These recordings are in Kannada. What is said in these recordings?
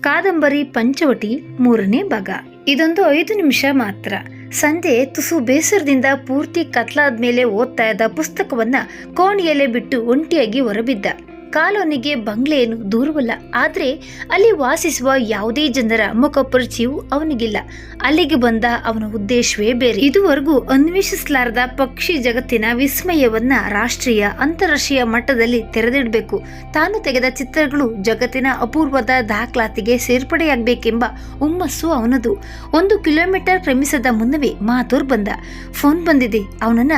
ಕಾದಂಬರಿ ಪಂಚವಟಿ ಮೂರನೇ ಭಾಗ. ಇದೊಂದು ಐದು ನಿಮಿಷ ಮಾತ್ರ. ಸಂಜೆ ತುಸು ಬೇಸರದಿಂದ ಪೂರ್ತಿ ಕತ್ಲಾದ ಮೇಲೆ ಓದ್ತಾ ಇದ್ದ ಪುಸ್ತಕವನ್ನ ಕೋಣೆಯಲ್ಲೇ ಬಿಟ್ಟು ಒಂಟಿಯಾಗಿ ಹೊರಬಿದ್ದ. ಕಾಲೋನಿಗೆ ಬಂಗ್ಲೆಯನ್ನು ದೂರವಲ್ಲ. ಆದರೆ ಅಲ್ಲಿ ವಾಸಿಸುವ ಯಾವುದೇ ಜನರ ಮುಖ ಪರಿಚಯವೂ ಅವನಿಗಿಲ್ಲ. ಅಲ್ಲಿಗೆ ಬಂದ ಅವನ ಉದ್ದೇಶವೇ ಬೇರೆ. ಇದುವರೆಗೂ ಅನ್ವೇಷಿಸಲಾರದ ಪಕ್ಷಿ ಜಗತ್ತಿನ ವಿಸ್ಮಯವನ್ನ ರಾಷ್ಟ್ರೀಯ, ಅಂತಾರಾಷ್ಟ್ರೀಯ ಮಟ್ಟದಲ್ಲಿ ತೆರೆದಿಡಬೇಕು. ತಾನು ತೆಗೆದ ಚಿತ್ರಗಳು ಜಗತ್ತಿನ ಅಪೂರ್ವದ ದಾಖಲಾತಿಗೆ ಸೇರ್ಪಡೆಯಾಗಬೇಕೆಂಬ ಹುಮ್ಮಸ್ಸು ಅವನದು. ಒಂದು ಕಿಲೋಮೀಟರ್ ಕ್ರಮಿಸದ ಮುನ್ನವೇ ಮಾತೂರ್ ಬಂದ. ಫೋನ್ ಬಂದಿದೆ. ಅವನನ್ನ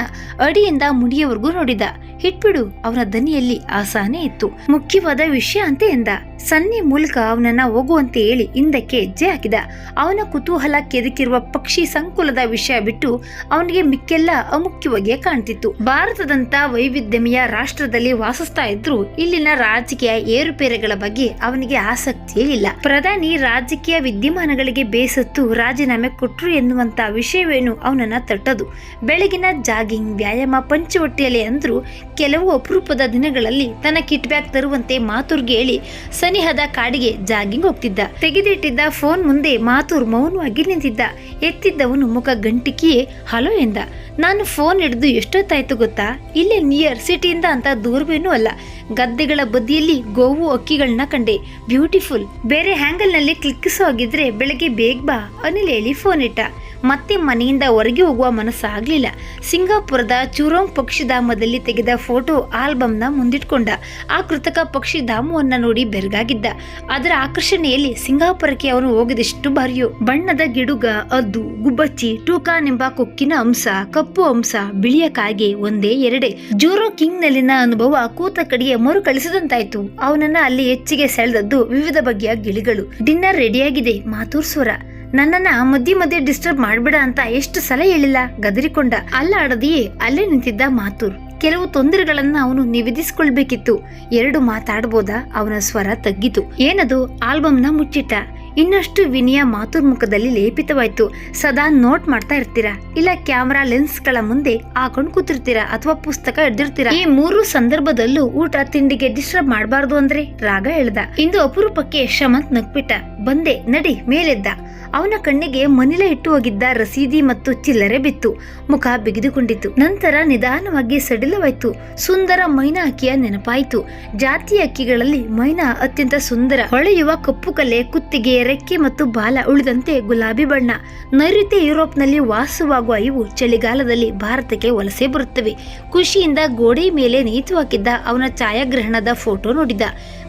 ಅಡಿಯಿಂದ ಮುಡಿಯವರೆಗೂ ನೋಡಿದ. ಹಿಟ್ಬಿಡು ಅವನ ದನಿಯಲ್ಲಿ ಆಸಾನೆ ಇತ್ತು. ಮುಖ್ಯವಾದ ವಿಷಯ ಅಂತ ಎಂದ. ಸನ್ನಿ ಮೂಲಕ ಅವನನ್ನ ಹೋಗುವಂತೆ ಹೇಳಿ ಹಿಂದಕ್ಕೆ ಹೆಜ್ಜೆ ಹಾಕಿದ. ಅವನ ಕುತೂಹಲ ಕೆದಕಿರುವ ಪಕ್ಷಿ ಸಂಕುಲದ ವಿಷಯ ಬಿಟ್ಟು ಅವನಿಗೆ ಮಿಕ್ಕೆಲ್ಲ ಅಮುಖ್ಯವಾಗಿ ಕಾಣ್ತಿತ್ತು. ಭಾರತದಂತ ವೈವಿಧ್ಯಮಯ ರಾಷ್ಟ್ರದಲ್ಲಿ ವಾಸಿಸ್ತಾ ಇದ್ರು. ಇಲ್ಲಿನ ರಾಜಕೀಯ ಏರುಪೇರುಗಳ ಬಗ್ಗೆ ಅವನಿಗೆ ಆಸಕ್ತಿಯೇ ಇಲ್ಲ. ಪ್ರಧಾನಿ ರಾಜಕೀಯ ವಿದ್ಯಮಾನಗಳಿಗೆ ಬೇಸತ್ತು ರಾಜೀನಾಮೆ ಕೊಟ್ರು ಎನ್ನುವಂತ ವಿಷಯವೇನು ಅವನನ್ನ ತಟ್ಟದು. ಬೆಳಗಿನ ಜಾಗಿಂಗ್ ವ್ಯಾಯಾಮ ಪಂಚವಟ್ಟಿಯಲ್ಲಿ ಅಂದ್ರು ಕೆಲವು ಅಪರೂಪದ ದಿನಗಳಲ್ಲಿ ತನ್ನ ಕಿಟ್ ಬ್ಯಾಗ್ ತರುವಂತೆ ಮಾತೂರ್ಗೆ ಹೇಳಿ ಸನಿಹದ ಕಾಡಿಗೆ ಜಾಗಿಂಗ್ ಹೋಗ್ತಿದ್ದ. ತೆಗೆದಿಟ್ಟಿದ್ದ ಫೋನ್ ಮುಂದೆ ಮಾತೂರ್ ಮೌನವಾಗಿ ನಿಂತಿದ್ದ. ಎತ್ತಿದ್ದವನು ಮುಖ ಗಂಟಿಕಿಯೇ, ಹಲೋ ಎಂದ. ನಾನು ಫೋನ್ ಹಿಡಿದು ಎಷ್ಟೊತ್ತಾಯ್ತು ಗೊತ್ತಾ? ಇಲ್ಲೇ ನಿಯರ್ ಸಿಟಿಯಿಂದ ಅಂತ ದೂರವೇನೂ ಅಲ್ಲ. ಗದ್ದೆಗಳ ಬದಿಯಲ್ಲಿ ಗೋವು ಅಕ್ಕಿಗಳನ್ನ ಕಂಡೆ. ಬ್ಯೂಟಿಫುಲ್. ಬೇರೆ ಹ್ಯಾಂಗಲ್ನಲ್ಲಿ ಕ್ಲಿಕ್ಕಿಸೋ ಆಗಿದ್ರೆ ಬೆಳಗ್ಗೆ ಬೇಗ ಬಾ ಅನಿಲ್ ಹೇಳಿ ಫೋನ್ ಇಟ್ಟ. ಮತ್ತೆ ಮನೆಯಿಂದ ಹೊರಗೆ ಹೋಗುವ ಮನಸ್ಸಾಗ್ಲಿಲ್ಲ ಸಿಂಗಾಪುರದ ಚೂರೋಂಗ್ ಪಕ್ಷಿಧಾಮದಲ್ಲಿ ತೆಗೆದ ಫೋಟೋ ಆಲ್ಬಮ್ನ ಮುಂದಿಟ್ಕೊಂಡ. ಆ ಕೃತಕ ಪಕ್ಷಿಧಾಮವನ್ನ ನೋಡಿ ಬೆರಗಾಗಿದ್ದ. ಅದರ ಆಕರ್ಷಣೆಯಲ್ಲಿ ಸಿಂಗಾಪುರಕ್ಕೆ ಅವನು ಹೋಗಿದೆಷ್ಟು ಬಾರಿಯೋ. ಬಣ್ಣದ ಗಿಡುಗ, ಅದ್ದು, ಗುಬ್ಬಚ್ಚಿ, ಟೂಕಾನೆಂಬ ಕೊಕ್ಕಿನ ಅಂಶ, ಕಪ್ಪು ಅಂಶ, ಬಿಳಿಯ ಕಾಗೆ ಒಂದೇ ಎರಡೇ. ಜೂರೋ ಕಿಂಗ್ ನಲ್ಲಿನ ಅನುಭವ ಕೂತ ಕಡೆಗೆ ಮರು ಕಳಿಸಿದಂತಾಯ್ತು. ಅವನನ್ನ ಅಲ್ಲಿ ಹೆಚ್ಚಿಗೆ ಸೆಳೆದದ್ದು ವಿವಿಧ ಬಗೆಯ ಗಿಳಿಗಳು. ಡಿನ್ನರ್ ರೆಡಿಯಾಗಿದೆ, ಮಾತೂರ್ ಸ್ವರ. ನನ್ನನ್ನ ಮಧ್ಯೆ ಮಧ್ಯೆ ಡಿಸ್ಟರ್ಬ್ ಮಾಡ್ಬೇಡ ಅಂತ ಎಷ್ಟು ಸಲ ಹೇಳಿಲ್ಲ, ಗದರಿಕೊಂಡ. ಅಲ್ಲ ಆಡದೆಯೇ ಅಲ್ಲೇ ನಿಂತಿದ್ದ ಮಾತೂರ್. ಕೆಲವು ತೊಂದರೆಗಳನ್ನ ಅವನು ನಿವೇದಿಸಿಕೊಳ್ಬೇಕಿತ್ತು. ಎರಡು ಮಾತಾಡ್ಬೋದಾ? ಅವನ ಸ್ವರ ತಗ್ಗಿತು. ಏನದು? ಆಲ್ಬಮ್ನ ಮುಚ್ಚಿಟ್ಟ. ಇನ್ನಷ್ಟು ವಿನಿಯ ಮಾತುರ್ ಮುಖದಲ್ಲಿ ಲೇಪಿತವಾಯ್ತು. ಸದಾ ನೋಟ್ ಮಾಡ್ತಾ ಇರ್ತೀರಾ? ಇಲ್ಲ ಕ್ಯಾಮರಾ ಲೆನ್ಸ್ಗಳ ಮುಂದೆ ಹಾಕೊಂಡು ಕೂತಿರ್ತೀರಾ ಅಥವಾ ಪುಸ್ತಕ ಹಿಡ್ದಿರ್ತೀರಾ ಈ ಮೂರು ಸಂದರ್ಭದಲ್ಲೂ ಊಟ ತಿಂಡಿಗೆ ಡಿಸ್ಟರ್ಬ್ ಮಾಡಬಾರ್ದು ಅಂದ್ರೆ ರಾಗ ಹೇಳ್ದ. ಇಂದು ಅಪರೂಪಕ್ಕೆ ಶಮಂತ್ ನಗ್ಬಿಟ್ಟ. ಬಂದೆ, ನಡಿ, ಮೇಲೆದ್ದ. ಅವನ ಕಣ್ಣಿಗೆ ಮನಿಲ ಇಟ್ಟು ಹೋಗಿದ್ದ ರಸೀದಿ ಮತ್ತು ಚಿಲ್ಲರೆ ಬಿತ್ತು. ಮುಖ ಬಿಗಿದುಕೊಂಡಿತು ನಂತರ ನಿಧಾನವಾಗಿ ಸಡಿಲವಾಯ್ತು. ಸುಂದರ ಮೈನಾ ಅಕ್ಕಿಯ ನೆನಪಾಯಿತು. ಜಾತಿ ಅಕ್ಕಿಗಳಲ್ಲಿ ಮೈನಾ ಅತ್ಯಂತ ಸುಂದರ. ಹೊಳೆಯುವ ಕಪ್ಪು ಕಲೆ ಕುತ್ತಿಗೆ ರೆಕ್ಕೆ ಮತ್ತು ಬಾಲ ಉಳಿದಂತೆ ಗುಲಾಬಿ ಬಣ್ಣ. ನೈಋತ್ಯ ಯುರೋಪ್ನಲ್ಲಿ ವಾಸವಾಗುವ ಇವು ಚಳಿಗಾಲದಲ್ಲಿ ಭಾರತಕ್ಕೆ ವಲಸೆ ಬರುತ್ತವೆ. ಖುಷಿಯಿಂದ ಗೋಡೆ ಮೇಲೆ ನೇತು ಹಾಕಿದ್ದ ಅವನ ಛಾಯಾಗ್ರಹಣದ ಫೋಟೋ ನೋಡಿದ.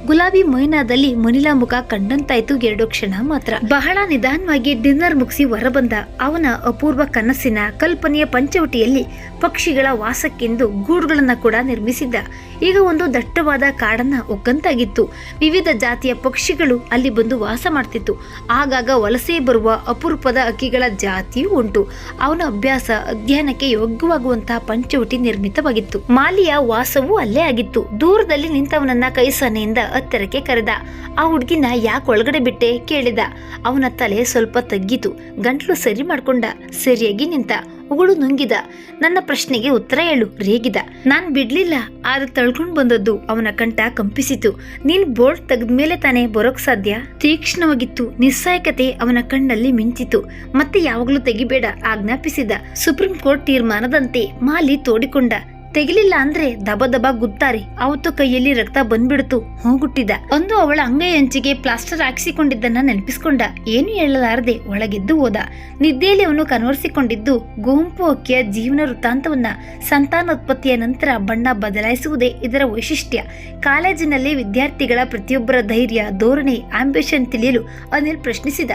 ಗುಲಾಬಿ ಮೈನಾದಲ್ಲಿ ಮನಿಲಾ ಮುಖ ಕಂಡಂತಾಯ್ತು ಎರಡು ಕ್ಷಣ ಮಾತ್ರ. ಬಹಳ ನಿಧಾನವಾಗಿ ಡಿನ್ನರ್ ಮುಗಿಸಿ ಹೊರಬಂದ ಅವನ ಅಪೂರ್ವ ಕನಸಿನ ಕಲ್ಪನೆಯ ಪಂಚವಟಿಯಲ್ಲಿ ಪಕ್ಷಿಗಳ ವಾಸಕ್ಕೆಂದು ಗೂಡುಗಳನ್ನ ಕೂಡ ನಿರ್ಮಿಸಿದ್ದ. ಈಗ ಒಂದು ದಟ್ಟವಾದ ಕಾಡನ್ನ ಒಗ್ಗಂತಾಗಿತ್ತು. ವಿವಿಧ ಜಾತಿಯ ಪಕ್ಷಿಗಳು ಅಲ್ಲಿ ಬಂದು ವಾಸ ಮಾಡ್ತಿತ್ತು. ಆಗಾಗ ವಲಸೆ ಬರುವ ಅಪರೂಪದ ಅಕ್ಕಿಗಳ ಜಾತಿಯೂ ಉಂಟು. ಅವನ ಅಭ್ಯಾಸ ಅಧ್ಯಯನಕ್ಕೆ ಯೋಗ್ಯವಾಗುವಂತಹ ಪಂಚವಟಿ ನಿರ್ಮಿತವಾಗಿತ್ತು. ಮಾಲಿಯ ವಾಸವೂ ಅಲ್ಲೇ ಆಗಿತ್ತು. ದೂರದಲ್ಲಿ ನಿಂತವನನ್ನ ಕೈ ಸನ್ನೆಯಿಂದ ಹತ್ತಿರಕ್ಕೆ ಕರೆದ. ಆ ಹುಡುಗಿನ ಯಾಕೆ ಒಳಗಡೆ ಬಿಟ್ಟೆ ಕೇಳಿದ. ಅವನ ತಲೆ ಸ್ವಲ್ಪ ತಗ್ಗಿತು. ಗಂಟ್ಲು ಸರಿ ಮಾಡ್ಕೊಂಡ. ಸರಿಯಾಗಿ ನಿಂತ. ಉಗುಳು ನುಂಗಿದ. ನನ್ನ ಪ್ರಶ್ನೆಗೆ ಉತ್ತರ ಹೇಳು. ರೇಗಿದ. ನಾನ್ ಬಿಡ್ಲಿಲ್ಲ, ಆದ್ರೆ ತಳ್ಕೊಂಡ್ ಬಂದದ್ದು ಅವನ ಕಂಠ ಕಂಪಿಸಿತು. ನೀನ್ ಬೋರ್ಡ್ ತೆಗೆದ್ಮೇಲೆ ತಾನೇ ಬರೋಕ್ ಸಾಧ್ಯ? ತೀಕ್ಷ್ಣವಾಗಿತ್ತು. ನಿಸ್ಸಾಯಕತೆ ಅವನ ಕಣ್ಣಲ್ಲಿ ಮಿಂಚಿತು. ಮತ್ತೆ ಯಾವಾಗ್ಲೂ ತೆಗಿಬೇಡ, ಆಜ್ಞಾಪಿಸಿದ. ಸುಪ್ರೀಂ ಕೋರ್ಟ್ ತೀರ್ಮಾನದಂತೆ ಮಾಲಿ ತೋಡಿಕೊಂಡ. ತೆಗಿಲಿಲ್ಲ ಅಂದ್ರೆ ದಬ ದಬ ಗುತ್ತಾರೆ ಅವತ್ತು ಕೈಯಲ್ಲಿ ರಕ್ತ ಬಂದ್ಬಿಡ್ತು ಹೋಗುಟ್ಟಿದ್ದ ಒಂದು ಅವಳ ಅಂಗೈ ಅಂಚಿಗೆ ಪ್ಲಾಸ್ಟರ್ ಹಾಕಿಸಿಕೊಂಡಿದ್ದನ್ನ ನೆನಪಿಸ್ಕೊಂಡ. ಏನು ಹೇಳಲಾರದೆ ಒಳಗೆದ್ದು ಹೋದ. ನಿದ್ದೆಯಲ್ಲಿ ಅವನು ಕನ್ವರ್ಸಿಕೊಂಡಿದ್ದು ಗುಂಪು ಅಕ್ಕಿಯ ಜೀವನ ವೃತ್ತಾಂತವನ್ನ. ಸಂತಾನೋತ್ಪತ್ತಿಯ ನಂತರ ಬಣ್ಣ ಬದಲಾಯಿಸುವುದೇ ಇದರ ವೈಶಿಷ್ಟ್ಯ. ಕಾಲೇಜಿನಲ್ಲಿ ವಿದ್ಯಾರ್ಥಿಗಳ ಪ್ರತಿಯೊಬ್ಬರ ಧೈರ್ಯ, ಧೋರಣೆ ಆಂಬಿಷನ್ ತಿಳಿಯಲು ಅನಿಲ್ ಪ್ರಶ್ನಿಸಿದ.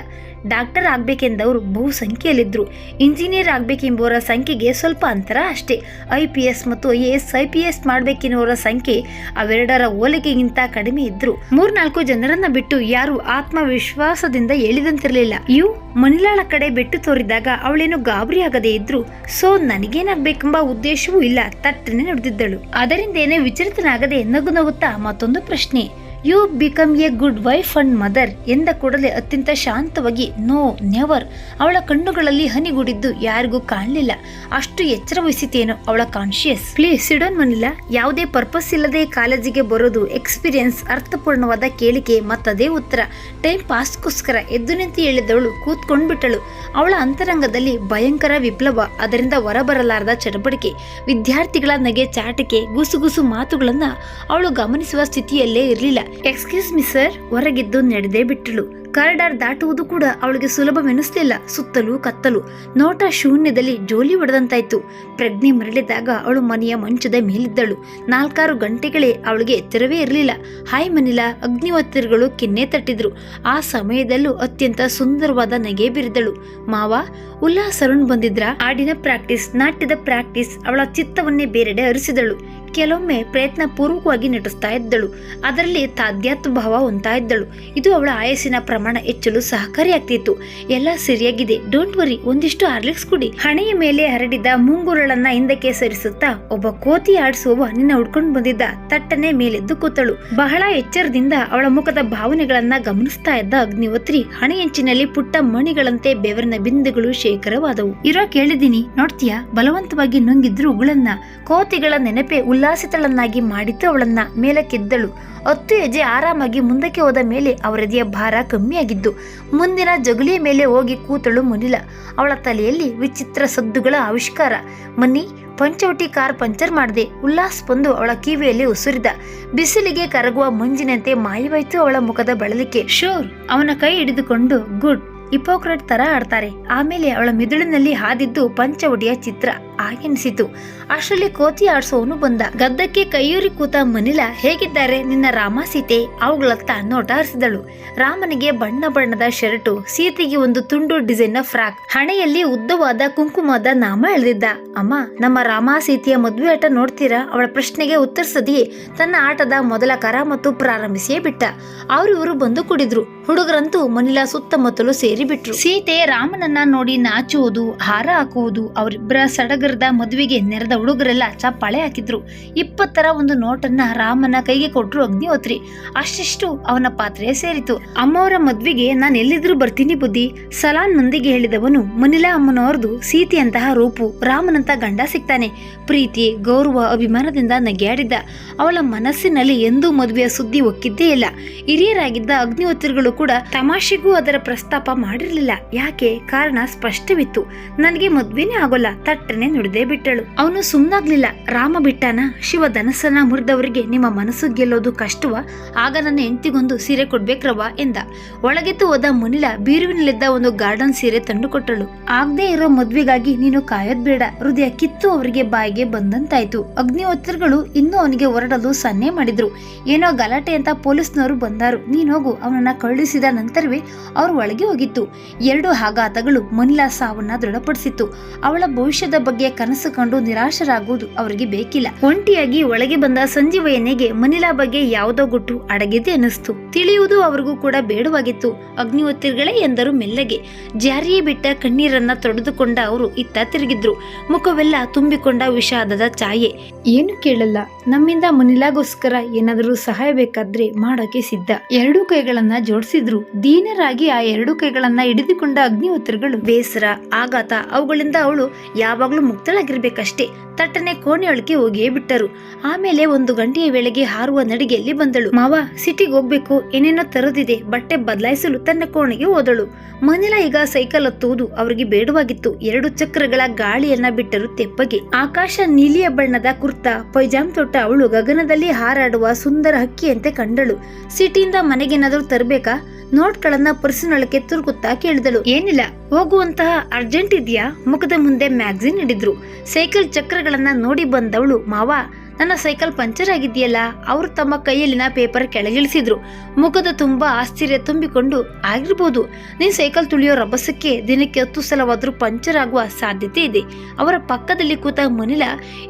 ಡಾಕ್ಟರ್ ಆಗಬೇಕೆಂದವರು ಬಹು ಸಂಖ್ಯೆಯಲ್ಲಿದ್ದರು ಇಂಜಿನಿಯರ್ ಆಗಬೇಕೆಂಬುವರ ಸಂಖ್ಯೆಗೆ ಸ್ವಲ್ಪ ಅಂತರ ಅಷ್ಟೇ. ಐ ಪಿ ಎಸ್ ಮತ್ತು I S, I P S ಮಾಡಬೇಕೆನ್ನುವರ ಸಂಖ್ಯೆ ಅವೆರಡರ ಹೋಲಿಕೆಗಿಂತ ಕಡಿಮೆ ಇದ್ರು. ಮೂರ್ನಾಲ್ಕು ಜನರನ್ನ ಬಿಟ್ಟು ಯಾರು ಆತ್ಮವಿಶ್ವಾಸದಿಂದ ಹೇಳಿದಂತಿರಲಿಲ್ಲ. ಇವು ಮನಿಲಾಳ ಕಡೆ ಬೆಟ್ಟು ತೋರಿದಾಗ ಅವಳೇನು ಗಾಬರಿ ಆಗದೆ ಇದ್ರು. ಸೊ, ನನಗೇನಾಗಬೇಕೆಂಬ ಉದ್ದೇಶವೂ ಇಲ್ಲ. ತಟ್ಟನೆ ನಡೆದಿದ್ದಳು. ಅದರಿಂದೇನೆ ವಿಚಲಿತನಾಗದೆ ನಗು ನಗುತ್ತಾ ಮತ್ತೊಂದು ಪ್ರಶ್ನೆ. You become a good wife and mother ಎಂದ ಕೂಡಲೇ ಅತ್ಯಂತ ಶಾಂತವಾಗಿ ನೋ ನೆವರ್ ಅವಳ ಕಣ್ಣುಗಳಲ್ಲಿ ಹನಿಗೂಡಿದ್ದು ಯಾರಿಗೂ ಕಾಣಲಿಲ್ಲ. ಅಷ್ಟು ಎಚ್ಚರ ವಹಿಸಿತೇನು ಅವಳ ಕಾನ್ಶಿಯಸ್ ಪ್ಲೀಸ್ ಸಿಡೋನ್ ಮನಿಲ್ಲ ಯಾವುದೇ ಪರ್ಪಸ್ ಇಲ್ಲದೆ ಕಾಲೇಜಿಗೆ ಬರೋದು ಎಕ್ಸ್ಪೀರಿಯನ್ಸ್ ಅರ್ಥಪೂರ್ಣವಾದ ಕೇಳಿಕೆ ಮತ್ತದೇ ಉತ್ತರ. ಟೈಮ್ ಪಾಸ್ಗೋಸ್ಕರ ಎದ್ದು ನಿಂತು ಹೇಳಿದವಳು ಕೂತ್ಕೊಂಡ್ಬಿಟ್ಟಳು. ಅವಳ ಅಂತರಂಗದಲ್ಲಿ ಭಯಂಕರ ವಿಪ್ಲವ, ಅದರಿಂದ ಹೊರಬರಲಾರದ ಚಟಪಟಿಕೆ ವಿದ್ಯಾರ್ಥಿಗಳ ನಗೆ ಚಾಟಿಕೆ, ಗುಸುಗುಸು ಮಾತುಗಳನ್ನು ಅವಳು ಗಮನಿಸುವ ಸ್ಥಿತಿಯಲ್ಲೇ ಇರಲಿಲ್ಲ. ಎಕ್ಸ್ಕ್ಯೂಸ್ ಮಿ ಸರ್ ಹೊರಗಿದ್ದು ನಡೆದೇ ಬಿಟ್ಟಳು. ಕಾರಿಡಾರ್ ದಾಟುವುದು ಕೂಡ ಅವಳಿಗೆ ಸುಲಭವೆನಿಸಲಿಲ್ಲ. ಸುತ್ತಲೂ ಕತ್ತಲು. ನೋಟ ಶೂನ್ಯದಲ್ಲಿ ಜೋಲಿ ಹೊಡೆದಂತಾಯ್ತು ಪ್ರಜ್ಞೆ ಮರಳಿದಾಗ ಅವಳು ಮನೆಯ ಮಂಚದ ಮೇಲಿದ್ದಳು. ನಾಲ್ಕಾರು ಗಂಟೆಗಳೇ ಅವಳಿಗೆ ಎತ್ತರವೇ ಇರಲಿಲ್ಲ. ಹಾಯ್ ಮನಿಲ. ಅಗ್ನಿವತ್ತಿರುಗಳು ಕಿನ್ನೆ ತಟ್ಟಿದ್ರು. ಆ ಸಮಯದಲ್ಲೂ ಅತ್ಯಂತ ಸುಂದರವಾದ ನಗೆ ಬಿರಿದಳು. ಮಾವ ಉಲ್ಲಾಸರುಣ್ ಬಂದಿದ್ರ? ಹಾಡಿನ ಪ್ರಾಕ್ಟೀಸ್, ನಾಟ್ಯದ ಪ್ರಾಕ್ಟೀಸ್. ಅವಳ ಚಿತ್ತವನ್ನೇ ಬೇರೆಡೆ ಹರಿಸಿದಳು ಕೆಲವೊಮ್ಮೆ ಪ್ರಯತ್ನ ಪೂರ್ವಕವಾಗಿ ನಟಿಸ್ತಾ ಇದ್ದಳು. ಅದರಲ್ಲಿ ತಾದ್ಯಾತ್ ಭಾವ ಹೊಂತಾ ಇದ್ದಳು. ಇದು ಅವಳ ಆಯಸ್ಸಿನ ಪ್ರಮಾಣ ಹೆಚ್ಚಲು ಸಹಕಾರಿಯಾಗ್ತಿತ್ತು. ಎಲ್ಲ ಸರಿಯಾಗಿದೆ. ಡೋಂಟ್ ವರಿ ಒಂದಿಷ್ಟು ಹಾರ್ಲಿಕ್ಸ್ ಕುಡಿ. ಹಣೆಯ ಮೇಲೆ ಹರಡಿದ ಮುಂಗುರಳನ್ನ ಹಿಂದಕ್ಕೆ ಸರಿಸುತ್ತಾ ಒಬ್ಬ ಕೋತಿ ಆಡಿಸುವವ ನಿನ್ನ ಹುಡ್ಕೊಂಡು ಬಂದಿದ್ದ ತಟ್ಟನೆ ಮೇಲೆದ್ದು ಕೂತಳು. ಬಹಳ ಎಚ್ಚರದಿಂದ ಅವಳ ಮುಖದ ಭಾವನೆಗಳನ್ನ ಗಮನಿಸ್ತಾ ಇದ್ದ ಅಗ್ನಿವತ್ರಿ ಹಣೆಯಂಚಿನಲ್ಲಿ ಪುಟ್ಟ ಮಣಿಗಳಂತೆ ಬೆವರಿನ ಬಿಂದುಗಳು ಶೇಖರವಾದವು. ಇರೋ ಕೇಳಿದಿನಿ ನೋಡ್ತೀಯಾ? ಬಲವಂತವಾಗಿ ನುಂಗಿದ್ರು ಉಗುಳನ್ನ. ಕೋತಿಗಳ ನೆನಪೆ ಉಲ್ಲಾಸಿತಳನ್ನಾಗಿ ಮಾಡಿತು ಅವಳನ್ನ ಮೇಲಕ್ಕೆದ್ದಳು. ಹತ್ತು ಹೆಜ್ಜೆ ಆರಾಮಾಗಿ ಮುಂದಕ್ಕೆ ಹೋದ ಮೇಲೆ ಅವರದಿಯ ಭಾರ ಕಮ್ಮಿಯಾಗಿದ್ದು, ಮುಂದಿನ ಜಗುಲಿಯ ಮೇಲೆ ಹೋಗಿ ಕೂತಳು ಮುನಿಲ. ಅವಳ ತಲೆಯಲ್ಲಿ ವಿಚಿತ್ರ ಸದ್ದುಗಳ ಆವಿಷ್ಕಾರ. ಮನಿ, ಪಂಚವಟಿ ಕಾರ್ ಪಂಚರ್ ಮಾಡಿದೆ. ಉಲ್ಲಾಸ್ ಬಂದು ಅವಳ ಕಿವಿಯಲ್ಲಿ ಉಸುರಿದ. ಬಿಸಿಲಿಗೆ ಕರಗುವ ಮಂಜಿನಂತೆ ಮಾಯವಾಯಿತು ಅವಳ ಮುಖದ ಬಳಲಿಕೆ. ಶೋರ್, ಅವನ ಕೈ ಹಿಡಿದುಕೊಂಡು, ಗುಡ್, ಹಿಪೋಕ್ರೆಟ್ ತರ ಆಡ್ತಾರೆ. ಆಮೇಲೆ ಅವಳ ಮಿದುಳಿನಲ್ಲಿ ಹಾದಿದ್ದು ಪಂಚವಟಿಯ ಚಿತ್ರ. ಆಗೆನಿಸಿತು ಅಷ್ಟರಲ್ಲಿ ಕೋತಿ ಆಡ್ಸೋನು ಬಂದ. ಗದ್ದಕ್ಕೆ ಕೈಯೂರಿ ಕೂತ ಮನಿಲ ಹೇಗಿದ್ದಾರೆ ನಿನ್ನ ರಾಮ ಸೀತೆ? ಅವುಗಳತ್ತ ನೋಟ ಹರಿಸಿದಳು ರಾಮನಿಗೆ ಬಣ್ಣ ಬಣ್ಣದ ಶರ್ಟು, ಸೀತೆಗೆ ಒಂದು ತುಂಡು ಡಿಸೈನ್ ಫ್ರಾಕ್, ಹಣೆಯಲ್ಲಿ ಉದ್ದವಾದ ಕುಂಕುಮದ ನಾಮ ಎಳೆದಿದ್ದ. ಅಮ್ಮ, ನಮ್ಮ ರಾಮ ಸೀತೆಯ ಮದುವೆ ಆಟ ನೋಡ್ತೀರಾ? ಅವಳ ಪ್ರಶ್ನೆಗೆ ಉತ್ತರಿಸದೆಯೇ ತನ್ನ ಆಟದ ಮೊದಲ ಕರ ಮತ್ತು ಪ್ರಾರಂಭಿಸಿಯೇ ಬಿಟ್ಟ. ಅವರಿವರು ಬಂದು ಕುಡಿದ್ರು. ಹುಡುಗರಂತೂ ಮನಿಲ ಸುತ್ತಮುತ್ತಲು ಸೇರಿಬಿಟ್ರು ಸೀತೆ ರಾಮನನ್ನ ನೋಡಿ ನಾಚುವುದು, ಹಾರ ಹಾಕುವುದು, ಅವರಿಬ್ಬರ ಸಡಗರದ ಮದುವೆಗೆ ನೆರೆದ ಹುಡುಗರೆಲ್ಲ ಚಪ್ಪಾಳೆ ಹಾಕಿದ್ರು. ಇಪ್ಪತ್ತರ ಒಂದು ನೋಟನ್ನ ರಾಮನ ಕೈಗೆ ಕೊಟ್ರು ಅಗ್ನಿಹೋತ್ರಿ. ಅಷ್ಟಿಷ್ಟು ಅವನ ಪಾತ್ರೆ ಸೇರಿತು. ಅಮ್ಮವರ ಮದ್ವೆಗೆ ನಾನು ಎಲ್ಲಿದ್ರು ಬರ್ತೀನಿ ಬುದ್ಧಿ. ಸಲಾನ್ ಮಂದಿಗೆ ಹೇಳಿದವನು ಮನಿಲಾ ಅಮ್ಮನವರದು ಸೀತೆಯಂತಹ ರೂಪು. ರಾಮನಂತ ಗಂಡ ಸಿಗ್ತಾನೆ. ಪ್ರೀತಿ, ಗೌರವ, ಅಭಿಮಾನದಿಂದ ನಗೆಯಾಡಿದ್ದ. ಅವಳ ಮನಸ್ಸಿನಲ್ಲಿ ಎಂದೂ ಮದುವೆಯ ಸುದ್ದಿ ಒಕ್ಕಿದ್ದೇ ಇಲ್ಲ. ಹಿರಿಯರಾಗಿದ್ದ ಅಗ್ನಿಹೋತ್ರಿಗಳು ಕೂಡ ತಮಾಷೆಗೂ ಅದರ ಪ್ರಸ್ತಾಪ ಮಾಡಿರಲಿಲ್ಲ. ಯಾಕೆ? ಕಾರಣ ಸ್ಪಷ್ಟವಿತ್ತು. ನನಗೆ ಮದ್ವೆನೇ ಆಗೋಲ್ಲ. ತಟ್ಟನೆ ನುಡಿದೇ ಬಿಟ್ಟಳು. ಅವನು ಸುಮ್ನಾಗ್ಲಿಲ್ಲ. ರಾಮ ಬಿಟ್ಟಾನ? ಶಿವ ಧನಸ್ಸನ್ನ ಮುರಿದವರಿಗೆ ನಿಮ್ಮ ಮನಸ್ಸು ಗೆಲ್ಲೋದು ಕಷ್ಟವ? ಆಗ ನನ್ನ ಹೆಂಡತಿಗೊಂದು ಸೀರೆ ಕೊಡ್ಬೇಕ್ರವ ಎಂದ. ಒಳಗೆದ್ದು ಹೋದ ಮುನಿಲ ಬೀರುವಿನಲ್ಲಿದ್ದ ಒಂದು ಗಾರ್ಡನ್ ಸೀರೆ ತಂದು ಕೊಟ್ಟಳು ಆಗದೆ ಇರೋ ಮದ್ವೆಗಾಗಿ ನೀನು ಕಾಯೋದ್ ಬೇಡ. ಹೃದಯ ಕಿತ್ತು ಅವರಿಗೆ ಬಾಯಿಗೆ ಬಂದಂತಾಯ್ತು. ಅಗ್ನಿಹೋತ್ರಗಳು ಇನ್ನೂ ಅವನಿಗೆ ಹೊರಡಲು ಸನ್ನೆ ಮಾಡಿದ್ರು. ಏನೋ ಗಲಾಟೆ ಅಂತ ಪೊಲೀಸ್ನವರು ಬಂದಾರು. ನೀನೋಗು ಅವನನ್ನ ಕಳುಹಿಸಿದ ನಂತರವೇ ಅವರು ಒಳಗೆ ಹೋಗಿತ್ತು. ಎರಡು ಆಘಾತಗಳು ಮನಿಲಾ ಸಾವನ್ನ ದೃಢಪಡಿಸಿತ್ತು. ಅವಳ ಭವಿಷ್ಯದ ಬಗ್ಗೆ ಕನಸು ಕಂಡು ನಿರಾಶರಾಗುವುದು ಅವರಿಗೆ ಬೇಕಿಲ್ಲ. ಒಂಟಿಯಾಗಿ ಒಳಗೆ ಬಂದ ಸಂಜೀವಯ್ಯನಿಗೆ ಮನಿಲಾ ಬಗ್ಗೆ ಯಾವುದೋ ಗುಟ್ಟು ಅಡಗಿದೆ ಅನಿಸ್ತು ತಿಳಿಯುವುದು ಅವರಿಗೂ ಕೂಡ ಬೇಡವಾಗಿತ್ತು. ಅಗ್ನಿಹೋತ್ರಿಗಳೇ ಎಂದರು ಮೆಲ್ಲಗೆ. ಜಾರಿಯೇ ಬಿಟ್ಟ ಕಣ್ಣೀರನ್ನ ತೊಡೆದುಕೊಂಡ ಅವರು ಇತ್ತ ತಿರುಗಿದ್ರು. ಮುಖವೆಲ್ಲ ತುಂಬಿಕೊಂಡ ವಿಷಾದದ ಛಾಯೆ. ಏನು ಕೇಳಲ್ಲ. ನಮ್ಮಿಂದ ಮುನಿಲಾಗೋಸ್ಕರ ಏನಾದರೂ ಸಹಾಯ ಬೇಕಾದ್ರೆ ಮಾಡೋಕೆ ಸಿದ್ಧ. ಎರಡೂ ಕೈಗಳನ್ನ ಜೋಡಿಸಿದ್ರು. ದೀನರಾಗಿ ಆ ಎರಡು ಕೈಗಳನ್ನ ಹಿಡಿದುಕೊಂಡ ಅಗ್ನಿಹೋತ್ರಗಳು ಬೇಸರ, ಆಘಾತ, ಅವುಗಳಿಂದ ಅವಳು ಯಾವಾಗ್ಲೂ ಮುಕ್ತಳಾಗಿರ್ಬೇಕಷ್ಟೇ. ತಟ್ಟನೆ ಕೋಣೆಯೊಳಗೆ ಹೋಗಿಯೇ ಬಿಟ್ಟರು. ಆಮೇಲೆ ಒಂದು ಗಂಟೆಯ ವೇಳೆಗೆ ಹಾರುವ ನಡಿಗೆಯಲ್ಲಿ ಬಂದಳು. ಮಾವ, ಸಿಟಿಗೆ ಹೋಗ್ಬೇಕು. ಏನೇನೋ ತರದಿದೆ. ಬಟ್ಟೆ ಬದಲಾಯಿಸಲು ತನ್ನ ಕೋಣೆಗೆ ಹೋದಳು. ಮನಿಲ ಈಗ ಸೈಕಲ್ ಹತ್ತುವುದು ಅವರಿಗೆ ಬೇಡವಾಗಿತ್ತು. ಎರಡು ಚಕ್ರಗಳ ಗಾಳಿಯನ್ನ ಬಿಟ್ಟರು ತೆಪ್ಪಗೆ. ಆಕಾಶ ನೀಲಿಯ ಬಣ್ಣದ ಕುರ್ತಾ, ಪೈಜಾಮ್ ತೊಟ್ಟ ಅವಳು ಗಗನದಲ್ಲಿ ಹಾರಾಡುವ ಸುಂದರ ಹಕ್ಕಿಯಂತೆ ಕಂಡಳು. ಸಿಟಿಯಿಂದ ಮನೆಗೆನಾದರೂ ತರಬೇಕಾ? ನೋಟ್ಗಳನ್ನ ಪರ್ಸಿನೊಳಕ್ಕೆ ತುರುಕುತ್ತಾ ಕೇಳಿದಳು. ಏನಿಲ್ಲ. ಹೋಗುವಂತಹ ಅರ್ಜೆಂಟ್ ಇದೆಯಾ? ಮುಖದ ಮುಂದೆ ಮ್ಯಾಗ್ಝಿನ್ ಹಿಡಿದ್ರು. ಸೈಕಲ್ ಚಕ್ರಗಳನ್ನ ನೋಡಿ ಬಂದವಳು ಮಾವ. ನನ್ನ ಸೈಕಲ್ ಪಂಚರ್ ಆಗಿದೆಯಲ್ಲ, ಅವರು ತಮ್ಮ ಕೈಯಲ್ಲಿನ ಪೇಪರ್ ಕೆಳಗಿಳಿಸಿದ್ರು. ಮುಖದ ತುಂಬಾ ಆಶ್ಚರ್ಯ ತುಂಬಿಕೊಂಡು, ಆಗಿರ್ಬೋದು, ನೀನ್ ಸೈಕಲ್ ತುಳಿಯೋ ರಭಸಕ್ಕೆ ದಿನಕ್ಕೆ ಹತ್ತು ಸಲವಾದರೂ ಪಂಚರ್ ಆಗುವ ಸಾಧ್ಯತೆ ಇದೆ. ಅವರ ಪಕ್ಕದಲ್ಲಿ ಕೂತ ಮುನಿಲ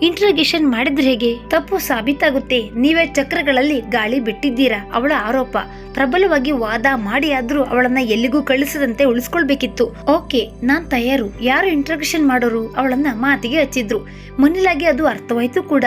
ಇಂಟ್ರಗೇಷನ್ ಮಾಡಿದ್ರೆ ಹೇಗೆ? ತಪ್ಪು ಸಾಬೀತಾಗುತ್ತೆ. ನೀವೇ ಚಕ್ರಗಳಲ್ಲಿ ಗಾಳಿ ಬಿಟ್ಟಿದ್ದೀರಾ? ಅವಳ ಆರೋಪ. ಪ್ರಬಲವಾಗಿ ವಾದ ಮಾಡಿ ಆದ್ರೂ ಅವಳನ್ನ ಎಲ್ಲಿಗೂ ಕಳಿಸದಂತೆ ಉಳಿಸ್ಕೊಳ್ಬೇಕಿತ್ತು. ಓಕೆ, ನಾನ್ ತಯಾರು. ಯಾರು ಇಂಟ್ರಗೇಷನ್ ಮಾಡೋರು? ಅವಳನ್ನ ಮಾತಿಗೆ ಹಚ್ಚಿದ್ರು. ಮುನಿಲಾಗಿ ಅದು ಅರ್ಥವಾಯ್ತು ಕೂಡ.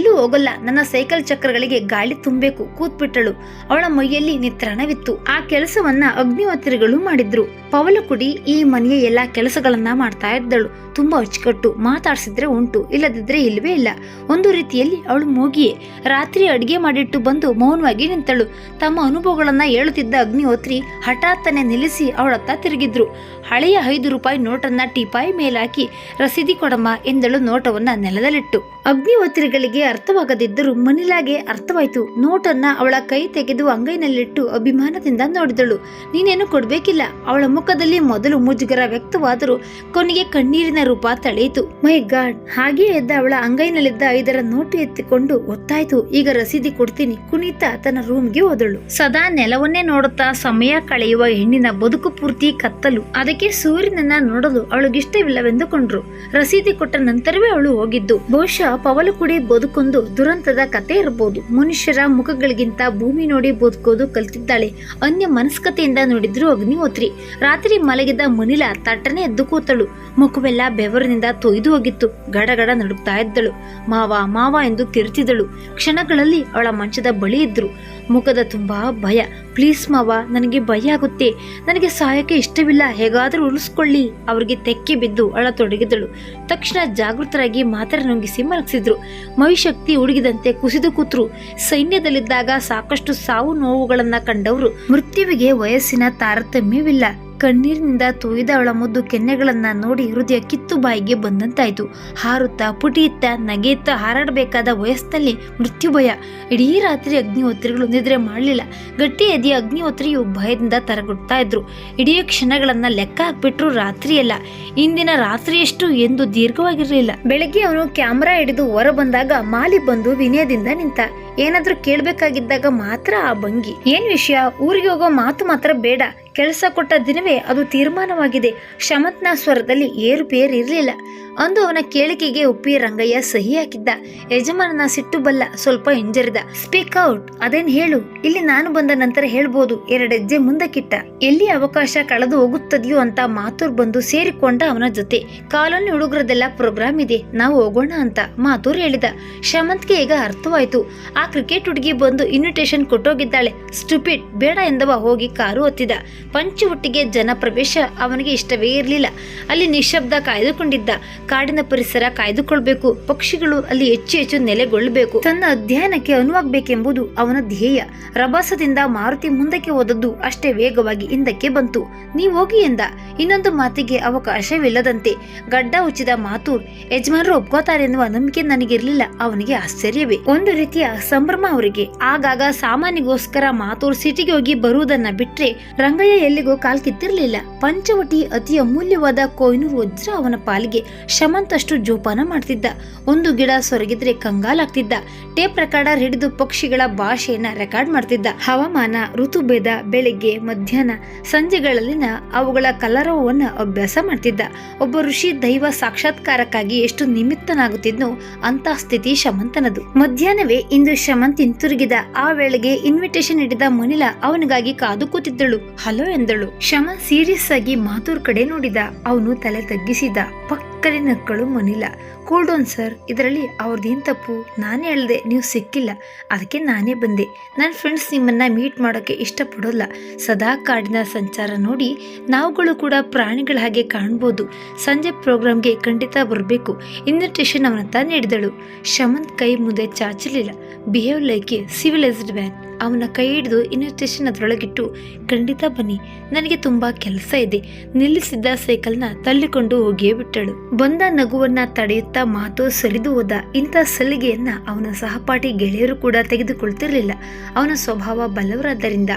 ಎಲ್ಲೂ ಹೋಗಲ್ಲ. ನನ್ನ ಸೈಕಲ್ ಚಕ್ರಗಳಿಗೆ ಗಾಳಿ ತುಂಬಬೇಕು. ಕೂತ್ಬಿಟ್ಟಳು. ಅವಳ ಮೈಯಲ್ಲಿ ನಿತ್ರಾಣವಿತ್ತು ಆ ಕೆಲಸವನ್ನ ಅಗ್ನಿಹೋತ್ರಿಗಳು ಮಾಡಿದ್ರು. ಪವಲಕುಡಿ ಈ ಮನೆಯ ಎಲ್ಲಾ ಕೆಲಸಗಳನ್ನ ಮಾಡ್ತಾ ಇದ್ದಳು. ತುಂಬಾ ಅಚ್ಚುಕಟ್ಟು ಮಾತಾಡ್ಸಿದ್ರೆ ಉಂಟು. ಇಲ್ಲದಿದ್ರೆ ಇಲ್ವೇ ಇಲ್ಲ. ಒಂದು ರೀತಿಯಲ್ಲಿ ಅವಳು ಮೂಗಿಯೇ. ರಾತ್ರಿ ಅಡಿಗೆ ಮಾಡಿಟ್ಟು ಬಂದು ಮೌನವಾಗಿ ನಿಂತಳು. ತಮ್ಮ ಅನುಭವಗಳನ್ನ ಹೇಳುತ್ತಿದ್ದ ಅಗ್ನಿಹೋತ್ರಿ ಹಠಾತ್ತನೆ ನಿಲ್ಲಿಸಿ ಅವಳತ್ತ ತಿರುಗಿದ್ರು. ಹಳೆಯ ಐದು ರೂಪಾಯಿ ನೋಟನ್ನ ಟೀಪಾಯಿ ಮೇಲಾಕಿ, ರಸೀದಿ ಕೊಡಮ್ಮ ಎಂದಳು ನೋಟವನ್ನ ನೆಲದಲ್ಲಿಟ್ಟು. ಅಗ್ನಿಹೋತ್ರಿಗಳಿಗೆ ಅರ್ಥವಾಗದಿದ್ದರೂ ಮನಿಲಾಗೆ ಅರ್ಥವಾಯ್ತು. ನೋಟನ್ನ ಅವಳ ಕೈ ತೆಗೆದು ಅಂಗೈನಲ್ಲಿಟ್ಟು ಅಭಿಮಾನದಿಂದ ನೋಡಿದಳು. ನೀನೇನು ಕೊಡಬೇಕಿಲ್ಲ. ಅವಳ ಮುಖದಲ್ಲಿ ಮೊದಲು ಮುಜುಗರ ವ್ಯಕ್ತವಾದರೂ ಕೊನೆಗೆ ಕಣ್ಣೀರಿನ ರೂಪ ತಳೆಯಿತು. ಮೈ ಗಾಡ್. ಹಾಗೆಯೇ ಎದ್ದ ಅವಳ ಅಂಗೈನಲ್ಲಿದ್ದ ಐದರ ನೋಟು ಎತ್ತಿಕೊಂಡು ಗೊತ್ತಾಯ್ತು ಈಗ ರಸೀದಿ ಕೊಡ್ತೀನಿ. ಕುಣಿತ ತನ್ನ ರೂಮ್ಗೆ ಹೋದಳು. ಸದಾ ನೆಲವನ್ನೇ ನೋಡುತ್ತಾ ಸಮಯ ಕಳೆಯುವ ಹೆಣ್ಣಿನ ಬದುಕು ಪೂರ್ತಿ ಕತ್ತಲು. ಅದಕ್ಕೆ ಸೂರ್ಯನನ್ನ ನೋಡಲು ಅವಳಿಗಿಷ್ಟವಿಲ್ಲವೆಂದುಕೊಂಡ್ರು. ರಸೀದಿ ಕೊಟ್ಟ ನಂತರವೇ ಅವಳು ಹೋಗಿದ್ದು. ಬಹುಶಃ ಪವಲಕುಡಿ ಬದುಕೊಂದು ದುರಂತದ ಕತೆ ಇರಬಹುದು ಮನುಷ್ಯರ ಮುಖಗಳಿಗಿಂತ ಭೂಮಿ ನೋಡಿ ಬದುಕೋದು ಕಲ್ತಿದ್ದಾಳೆ. ಅನ್ಯ ಮನಸ್ಕತೆಯಿಂದ ನೋಡಿದ್ರು ಅಗ್ನಿಹೋತ್ರಿ. ರಾತ್ರಿ ಮಲಗಿದ ಮನಿಲ ತಟ್ಟನೆ ಎದ್ದು ಕೂತಳು. ಮುಖವೆಲ್ಲ ಬೆವರಿನಿಂದ ತೊಯ್ದು ಹೋಗಿತ್ತು. ಗಡಗಡ ನಡುಗ್ತಾ ಇದ್ದಳು. ಮಾವ ಮಾವ ಎಂದು ಕಿರ್ತಿದಳು ಕ್ಷಣಗಳಲ್ಲಿ ಅವಳ ಮಂಚದ ಬಳಿ ಇದ್ರು. ಮುಖದ ತುಂಬ ಭಯ. ಪ್ಲೀಸ್ ಮಾವ, ನನಗೆ ಭಯ ಆಗುತ್ತೆ. ನನಗೆ ಸಹಾಯಕ್ಕೆ ಇಷ್ಟವಿಲ್ಲ, ಹೇಗಾದರೂ ಉಳಿಸ್ಕೊಳ್ಳಿ. ಅವರಿಗೆ ತೆಕ್ಕೆ ಬಿದ್ದು ಅಳತೊಡಗಿದಳು ತಕ್ಷಣ ಜಾಗೃತರಾಗಿ ಮಾತರ ನುಂಗಿಸಿ ಮಲಗಿಸಿದ್ರು. ಮಹಿಶಕ್ತಿ ಉಡುಗಿದಂತೆ ಕುಸಿದು ಕೂತ್ರು. ಸೈನ್ಯದಲ್ಲಿದ್ದಾಗ ಸಾಕಷ್ಟು ಸಾವು ನೋವುಗಳನ್ನ ಕಂಡವರು. ಮೃತ್ಯುವಿಗೆ ವಯಸ್ಸಿನ ತಾರತಮ್ಯವಿಲ್ಲ. ಕಣ್ಣೀರಿನಿಂದ ತೋಯ್ದವಳ ಮುದ್ದು ಕೆನ್ನೆಗಳನ್ನ ನೋಡಿ ಹೃದಯ ಕಿತ್ತು ಬಾಯಿಗೆ ಬಂದಂತಾಯ್ತು. ಹಾರುತ್ತಾ ಪುಟಿಯುತ್ತಾ ನಗೆಯುತ್ತಾ ಹಾರಾಡಬೇಕಾದ ವಯಸ್ಸಲ್ಲಿ ಮೃತ್ಯು ಭಯ. ಇಡೀ ರಾತ್ರಿ ಅಗ್ನಿಹೋತ್ರಿಗಳು ನಿದ್ರೆ ಮಾಡಲಿಲ್ಲ. ಗಟ್ಟಿ ಎದೆಯ ಅಗ್ನಿಹೋತ್ರಿಯು ಭಯದಿಂದ ತರಗುಡ್ತಾ ಇದ್ರು. ಇಡೀ ಕ್ಷಣಗಳನ್ನ ಲೆಕ್ಕ ಹಾಕ್ಬಿಟ್ರು ರಾತ್ರಿಯಲ್ಲ. ಇಂದಿನ ರಾತ್ರಿಯಷ್ಟು ಎಂದು ದೀರ್ಘವಾಗಿರಲಿಲ್ಲ. ಬೆಳಗ್ಗೆ ಅವನು ಕ್ಯಾಮ್ರಾ ಹಿಡಿದು ಹೊರ ಬಂದಾಗ ಮಾಲಿ ಬಂದು ವಿನಯದಿಂದ ನಿಂತ. ಏನಾದ್ರೂ ಕೇಳಬೇಕಾಗಿದ್ದಾಗ ಮಾತ್ರ ಆ ಭಂಗಿ. ಏನ್ ವಿಷಯ? ಊರಿಗೆ ಹೋಗೋ ಮಾತು ಮಾತ್ರ ಬೇಡ. ಕೆಲಸ ಕೊಟ್ಟ ದಿನವೇ ಅದು ತೀರ್ಮಾನವಾಗಿದೆ. ಶಮತ್ನ ಸ್ವರದಲ್ಲಿ ಏರುಪೇರು ಇರಲಿಲ್ಲ. ಅಂದು ಅವನ ಕೇಳಿಕೆಗೆ ಒಪ್ಪಿ ರಂಗಯ್ಯ ಸಹಿ ಹಾಕಿದ್ದ. ಯಜಮಾನನ ಸಿಟ್ಟು ಬಲ್ಲ ಸ್ವಲ್ಪ ಹಿಂಜರಿದ. ಸ್ಪೀಕ್ ಔಟ್ ಅದೇನ್ ಹೇಳು? ಇಲ್ಲಿ ನಾನು ಬಂದ ನಂತರ ಹೇಳ್ಬೋದು. ಎರಡೆಜ್ಜೆ ಮುಂದಕ್ಕಿಟ್ಟ. ಎಲ್ಲಿ ಅವಕಾಶ ಕಳೆದು ಹೋಗುತ್ತದೆಯೋ ಅಂತ ಮಾತೂರ್ ಬಂದು ಸೇರಿಕೊಂಡ ಅವನ ಜೊತೆ. ಕಾಲೋನಿ ಹುಡುಗರದೆಲ್ಲ ಪ್ರೋಗ್ರಾಮ್ ಇದೆ. ನಾವು ಹೋಗೋಣ ಅಂತ ಮಾತೂರ್ ಹೇಳಿದ. ಶಮಂತ್ಗೆ ಈಗ ಅರ್ಥವಾಯ್ತು. ಆ ಕ್ರಿಕೆಟ್ ಹುಡುಗಿ ಬಂದು ಇನ್ವಿಟೇಷನ್ ಕೊಟ್ಟೋಗಿದ್ದಾಳೆ. ಸ್ಟುಪಿಟ್ ಬೇಡ ಎಂದವ, ಹೋಗಿ ಕಾರು ಹತ್ತಿದ ಪಂಚು ಹುಟ್ಟಿಗೆ ಜನ ಪ್ರವೇಶ ಅವನಿಗೆ ಇಷ್ಟವೇ ಇರಲಿಲ್ಲ. ಅಲ್ಲಿ ನಿಶಬ್ದ ಕಾಯ್ದುಕೊಂಡಿದ್ದ. ಕಾಡಿನ ಪರಿಸರ ಕಾಯ್ದುಕೊಳ್ಬೇಕು. ಪಕ್ಷಿಗಳು ಅಲ್ಲಿ ಹೆಚ್ಚು ಹೆಚ್ಚು ನೆಲೆಗೊಳ್ಳಬೇಕು. ತನ್ನ ಅಧ್ಯಯನಕ್ಕೆ ಅನುವಾಗಬೇಕೆಂಬುದು ಅವನ ಧ್ಯೇಯ. ರಭಸದಿಂದ ಮಾರುತಿ ಮುಂದಕ್ಕೆ ಹೋದದ್ದು ಅಷ್ಟೇ ವೇಗವಾಗಿ ಹಿಂದಕ್ಕೆ ಬಂತು. ನೀವು ಹೋಗಿ ಎಂದ? ಇನ್ನೊಂದು ಮಾತಿಗೆ ಅವಕಾಶವಿಲ್ಲದಂತೆ. ಗಡ್ಡ ಉಚ್ಚಿದ ಮಾತು ಯಜಮಾನರು ಒಪ್ಕೋತಾರೆ ಎನ್ನುವ ನಂಬಿಕೆ ನನಗಿರಲಿಲ್ಲ. ಅವನಿಗೆ ಆಶ್ಚರ್ಯವೇ. ಒಂದು ರೀತಿಯ ಸಂಭ್ರಮ ಅವರಿಗೆ. ಆಗಾಗ ಸಾಮಾನ್ಯಗೋಸ್ಕರ ಮಾತೂರ್ ಸಿಟಿಗೆ ಹೋಗಿ ಬರುವುದನ್ನ ಬಿಟ್ರೆ ರಂಗಯ್ಯ ಎಲ್ಲಿಗೂ ಕಾಲ್ ಕಿತ್ತಿರ್ಲಿಲ್ಲ. ಪಂಚವಟಿ ಅತಿ ಅಮೂಲ್ಯವಾದ ಕೊಯ್ನೂರು ವಜ್ರ ಅವನ ಪಾಲಿಗೆ ಶಮಂತಷ್ಟು ಜೋಪಾನ ಮಾಡ್ತಿದ್ದ. ಒಂದು ಗಿಡ ಸೊರಗಿದ್ರೆ ಕಂಗಾಲಾಗ್ತಿದ್ದ. ಟೇಪ್ ರೆಕಾರ್ಡರ್ ಹಿಡಿದು ಪಕ್ಷಿಗಳ ಭಾಷೆಯನ್ನ ರೆಕಾರ್ಡ್ ಮಾಡ್ತಿದ್ದ. ಹವಾಮಾನ, ಋತುಭೇದ, ಬೆಳಿಗ್ಗೆ, ಮಧ್ಯಾಹ್ನ, ಸಂಜೆಗಳಲ್ಲಿನ ಅವುಗಳ ಕಲರವನ್ನ ಅಭ್ಯಾಸ ಮಾಡ್ತಿದ್ದ. ಒಬ್ಬ ಋಷಿ ದೈವ ಸಾಕ್ಷಾತ್ಕಾರಕ್ಕಾಗಿ ಎಷ್ಟು ನಿಮಿತ್ತನಾಗುತ್ತಿದ್ನೋ ಅಂತ ಸ್ಥಿತಿ ಶಮಂತನದು. ಮಧ್ಯಾಹ್ನವೇ ಇಂದು ಶಮಂತ್ ಹಿಂತಿರುಗಿದ ಆ ವೇಳೆಗೆ ಇನ್ವಿಟೇಷನ್ ಹಿಡಿದ ಮುನಿಲ ಅವನಿಗಾಗಿ ಕಾದು ಕೂತಿದ್ದಳು. ಹಲೋ ಎಂದಳು. ಶಮನ್ ಸೀರಿಯಸ್ ಆಗಿ ಮಾತೂರ್ ಕಡೆ ನೋಡಿದ. ಅವನು ತಲೆ ತಗ್ಗಿಸಿದ. ಪಕ್ಕನೆ ನಕ್ಕಳು ಮನಿಲ. ಕೂಲ್ ಸರ್ ಇದರಲ್ಲಿ ಅವ್ರದ್ದೇನು ತಪ್ಪು? ನಾನೇ ಹೇಳ್ದೆ, ನೀವು ಸಿಕ್ಕಿಲ್ಲ. ಅದಕ್ಕೆ ನಾನೇ ಬಂದೆ. ನನ್ನ ಫ್ರೆಂಡ್ಸ್ ನಿಮ್ಮನ್ನು ಮೀಟ್ ಮಾಡೋಕ್ಕೆ ಇಷ್ಟಪಡೋಲ್ಲ. ಸದಾ ಕಾಡಿನ ಸಂಚಾರ ನೋಡಿ ನಾವುಗಳು ಕೂಡ ಪ್ರಾಣಿಗಳ ಹಾಗೆ ಕಾಣ್ಬೋದು. ಸಂಜೆ ಪ್ರೋಗ್ರಾಮ್ಗೆ ಖಂಡಿತ ಬರಬೇಕು. ಇನ್ವಿಟೇಷನ್ ಅವನತ್ತ ನೀಡಿದಳು. ಶಮಂತ್ ಕೈ ಮುಂದೆ ಚಾಚಲಿಲ್ಲ. Behave like a civilised man ಅವನ ಕೈ ಹಿಡಿದು ಇನ್ವಿಟೇಷನ್ ಅದರೊಳಗಿಟ್ಟು, ಖಂಡಿತ ಬನ್ನಿ, ನನಗೆ ತುಂಬಾ ಕೆಲಸ ಇದೆ. ನಿಲ್ಲಿಸಿದ್ದ ಸೈಕಲ್ನ ತಳ್ಳಿಕೊಂಡು ಹೋಗಿಯೇ ಬಿಟ್ಟಳು. ಬಂದ ನಗುವನ್ನ ತಡೆಯುತ್ತಾ ಮಾತು ಸಲಿದು ಹೋದ ಇಂಥ ಸಲಿಗೆಯನ್ನ ಅವನ ಸಹಪಾಠಿ ಗೆಳೆಯರು ಕೂಡ ತೆಗೆದುಕೊಳ್ತಿರಲಿಲ್ಲ. ಅವನ ಸ್ವಭಾವ ಬಲವರಾದ್ದರಿಂದ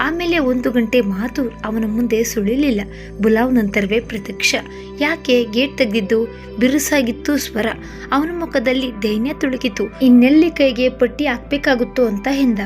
ಆಮೇಲೆ ಒಂದು ಗಂಟೆ ಮಾತು ಅವನ ಮುಂದೆ ಸುಳಿಲಿಲ್ಲ. ಬುಲಾವ್ ನಂತರವೇ ಪ್ರತ್ಯಕ್ಷ. ಯಾಕೆ ಗೇಟ್ ತೆಗೆದಿದ್ದು? ಬಿರುಸಾಗಿತ್ತು ಸ್ವರ. ಅವನ ಮುಖದಲ್ಲಿ ದೈನ್ಯ ತುಳುಕಿತು. ಇನ್ನೆಲ್ಲಿ ಕೈಗೆ ಪಟ್ಟಿ ಹಾಕ್ಬೇಕಾಗುತ್ತೋ ಅಂತ ಹಿಂದ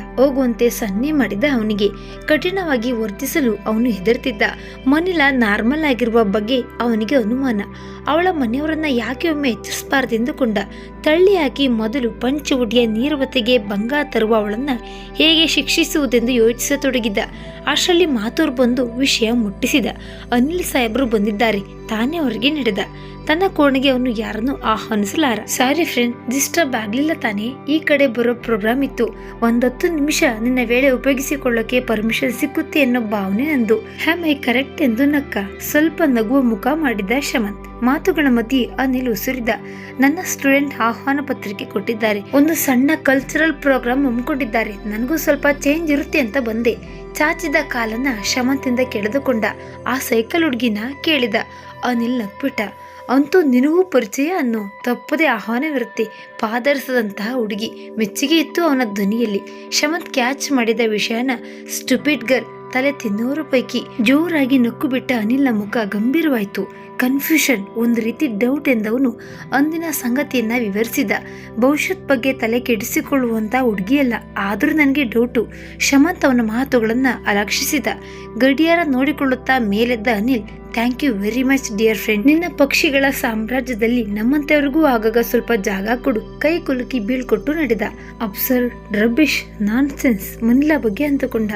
ಹೋಗುವಂತೆ ಸನ್ನೆ ಮಾಡಿದ ಅವನಿಗೆ. ಕಠಿಣವಾಗಿ ವರ್ತಿಸಲು ಅವನು ಹೆದರ್ತಿದ್ದ. ಮನಿಲಾ ನಾರ್ಮಲ್ ಆಗಿರುವ ಬಗ್ಗೆ ಅವನಿಗೆ ಅನುಮಾನ. ಅವಳ ಮನೆಯವರನ್ನ ಯಾಕೆ ಒಮ್ಮೆ ಎಚ್ಚರಿಸಬಾರ್ದೆಂದುಕೊಂಡ ತಳ್ಳಿ ಹಾಕಿ ಮೊದಲು ಪಂಚವುಡಿಯ ನೀರವತೆಗೆ ಭಂಗ ತರುವ ಅವಳನ್ನ ಹೇಗೆ ಶಿಕ್ಷಿಸುವುದೆಂದು ಯೋಚಿಸತೊಡಗಿದ್ದ ಅಷ್ಟರಲ್ಲಿ ಮಾತೂರ್ ಬಂದು ವಿಷಯ ಮುಟ್ಟಿಸಿದ. ಅನಿಲ್ ಸಾಹೇಬರು ಬಂದಿದ್ದಾರೆ. ತಾನೇ ಅವರಿಗೆ ನಡೆದ. ತನ್ನ ಕೋಣೆಗೆ ಅವನು ಯಾರನ್ನು ಆಹ್ವಾನಿಸಲಾರ. ಸಾರಿ ಫ್ರೆಂಡ್ ಡಿಸ್ಟರ್ಬ್ ಆಗ್ಲಿಲ್ಲ ತಾನೇ? ಈ ಕಡೆ ಬರೋ ಪ್ರೋಗ್ರಾಮ್ ಇತ್ತು. ಒಂದತ್ತು ನಿಮಿಷ ನಿನ್ನ ವೇಳೆ ಉಪಯೋಗಿಸಿಕೊಳ್ಳೋಕೆ ಪರ್ಮಿಷನ್ ಸಿಕ್ಕುತ್ತೆ ಅನ್ನೋ ಭಾವನೆ ನಂದು. ಹ್ಯಾಮ್, ಐ ಕರೆಕ್ಟ್ ಎಂದು ನಕ್ಕ ಸ್ವಲ್ಪ ನಗುವ ಮುಖ ಮಾಡಿದ ಶಮಂತ್. ಮಾತುಗಳ ಮಧ್ಯೆ ಅನಿಲ್ ಉಸಿರಿದ ನನ್ನ ಸ್ಟೂಡೆಂಟ್ ಆಹ್ವಾನ ಪತ್ರಿಕೆ ಕೊಟ್ಟಿದ್ದಾರೆ. ಒಂದು ಸಣ್ಣ ಕಲ್ಚರಲ್ ಪ್ರೋಗ್ರಾಮ್ ಹಮ್ಮಿಕೊಂಡಿದ್ದಾರೆ. ನನಗೂ ಸ್ವಲ್ಪ ಚೇಂಜ್ ಇರುತ್ತೆ ಅಂತ ಬಂದೆ. ಚಾಚಿದ ಕಾಲನ್ನ ಶಮಂತಿಂದ ಕೆಳೆದುಕೊಂಡ ಆ ಸೈಕಲ್ ಹುಡುಗಿನ ಕೇಳಿದ. ಅನಿಲ್ ನಗ್ಬಿಟ್ಟ. ಅಂತೂ ನಿನಗೂ ಪರಿಚಯ ಅನ್ನೋ ತಪ್ಪದೇ ಆಹ್ವಾನವಿರುತ್ತೆ. ಪಾದರಿಸದಂತಹ ಹುಡುಗಿ. ಮೆಚ್ಚುಗೆ ಇತ್ತು ಅವನ ಧ್ವನಿಯಲ್ಲಿ. ಶಮಂತ್ ಕ್ಯಾಚ್ ಮಾಡಿದ ವಿಷಯನ ಸ್ಟುಪಿಡ್ ಗರ್ ತಲೆ ತಿನ್ನೋರ ಪೈಕಿ ಜೋರಾಗಿ ನಕ್ಕು ಬಿಟ್ಟ ಅನಿಲ್ನ ಮುಖ ಗಂಭೀರವಾಯಿತು. ಕನ್ಫ್ಯೂಷನ್ ಒಂದು ರೀತಿ ಡೌಟ್ ಎಂದವನು ಅಂದಿನ ಸಂಗತಿಯನ್ನು ವಿವರಿಸಿದ. ಭವಿಷ್ಯದ ಬಗ್ಗೆ ತಲೆ ಕೆಡಿಸಿಕೊಳ್ಳುವಂಥ ಹುಡುಗಿಯಲ್ಲ, ಆದರೂ ನನಗೆ ಡೌಟು ಶಮಂತ್ ಅವನ ಮಾತುಗಳನ್ನು ಅಲಕ್ಷಿಸಿದ. ಗಡಿಯಾರ ನೋಡಿಕೊಳ್ಳುತ್ತಾ ಮೇಲೆದ್ದ Anil thank you very much dear friend ನಿನ್ನ ಪಕ್ಷಿಗಳ ಸಾಮ್ರಾಜ್ಯದಲ್ಲಿ ನಮ್ಮಂತೆಯವ್ರಿಗೂ ಆಗಾಗ ಸ್ವಲ್ಪ ಜಾಗ ಕೊಡು. ಕೈ ಕುಲುಕಿ ಬೀಳ್ಕೊಟ್ಟು ನಡೆದ. ಅಬ್ಸರ್ವ್ ರಬ್ಬಿಶ್ ನಾನ್ ಸೆನ್ಸ್ ಮನಿಲಾ ಬಗ್ಗೆ ಅಂತಕೊಂಡ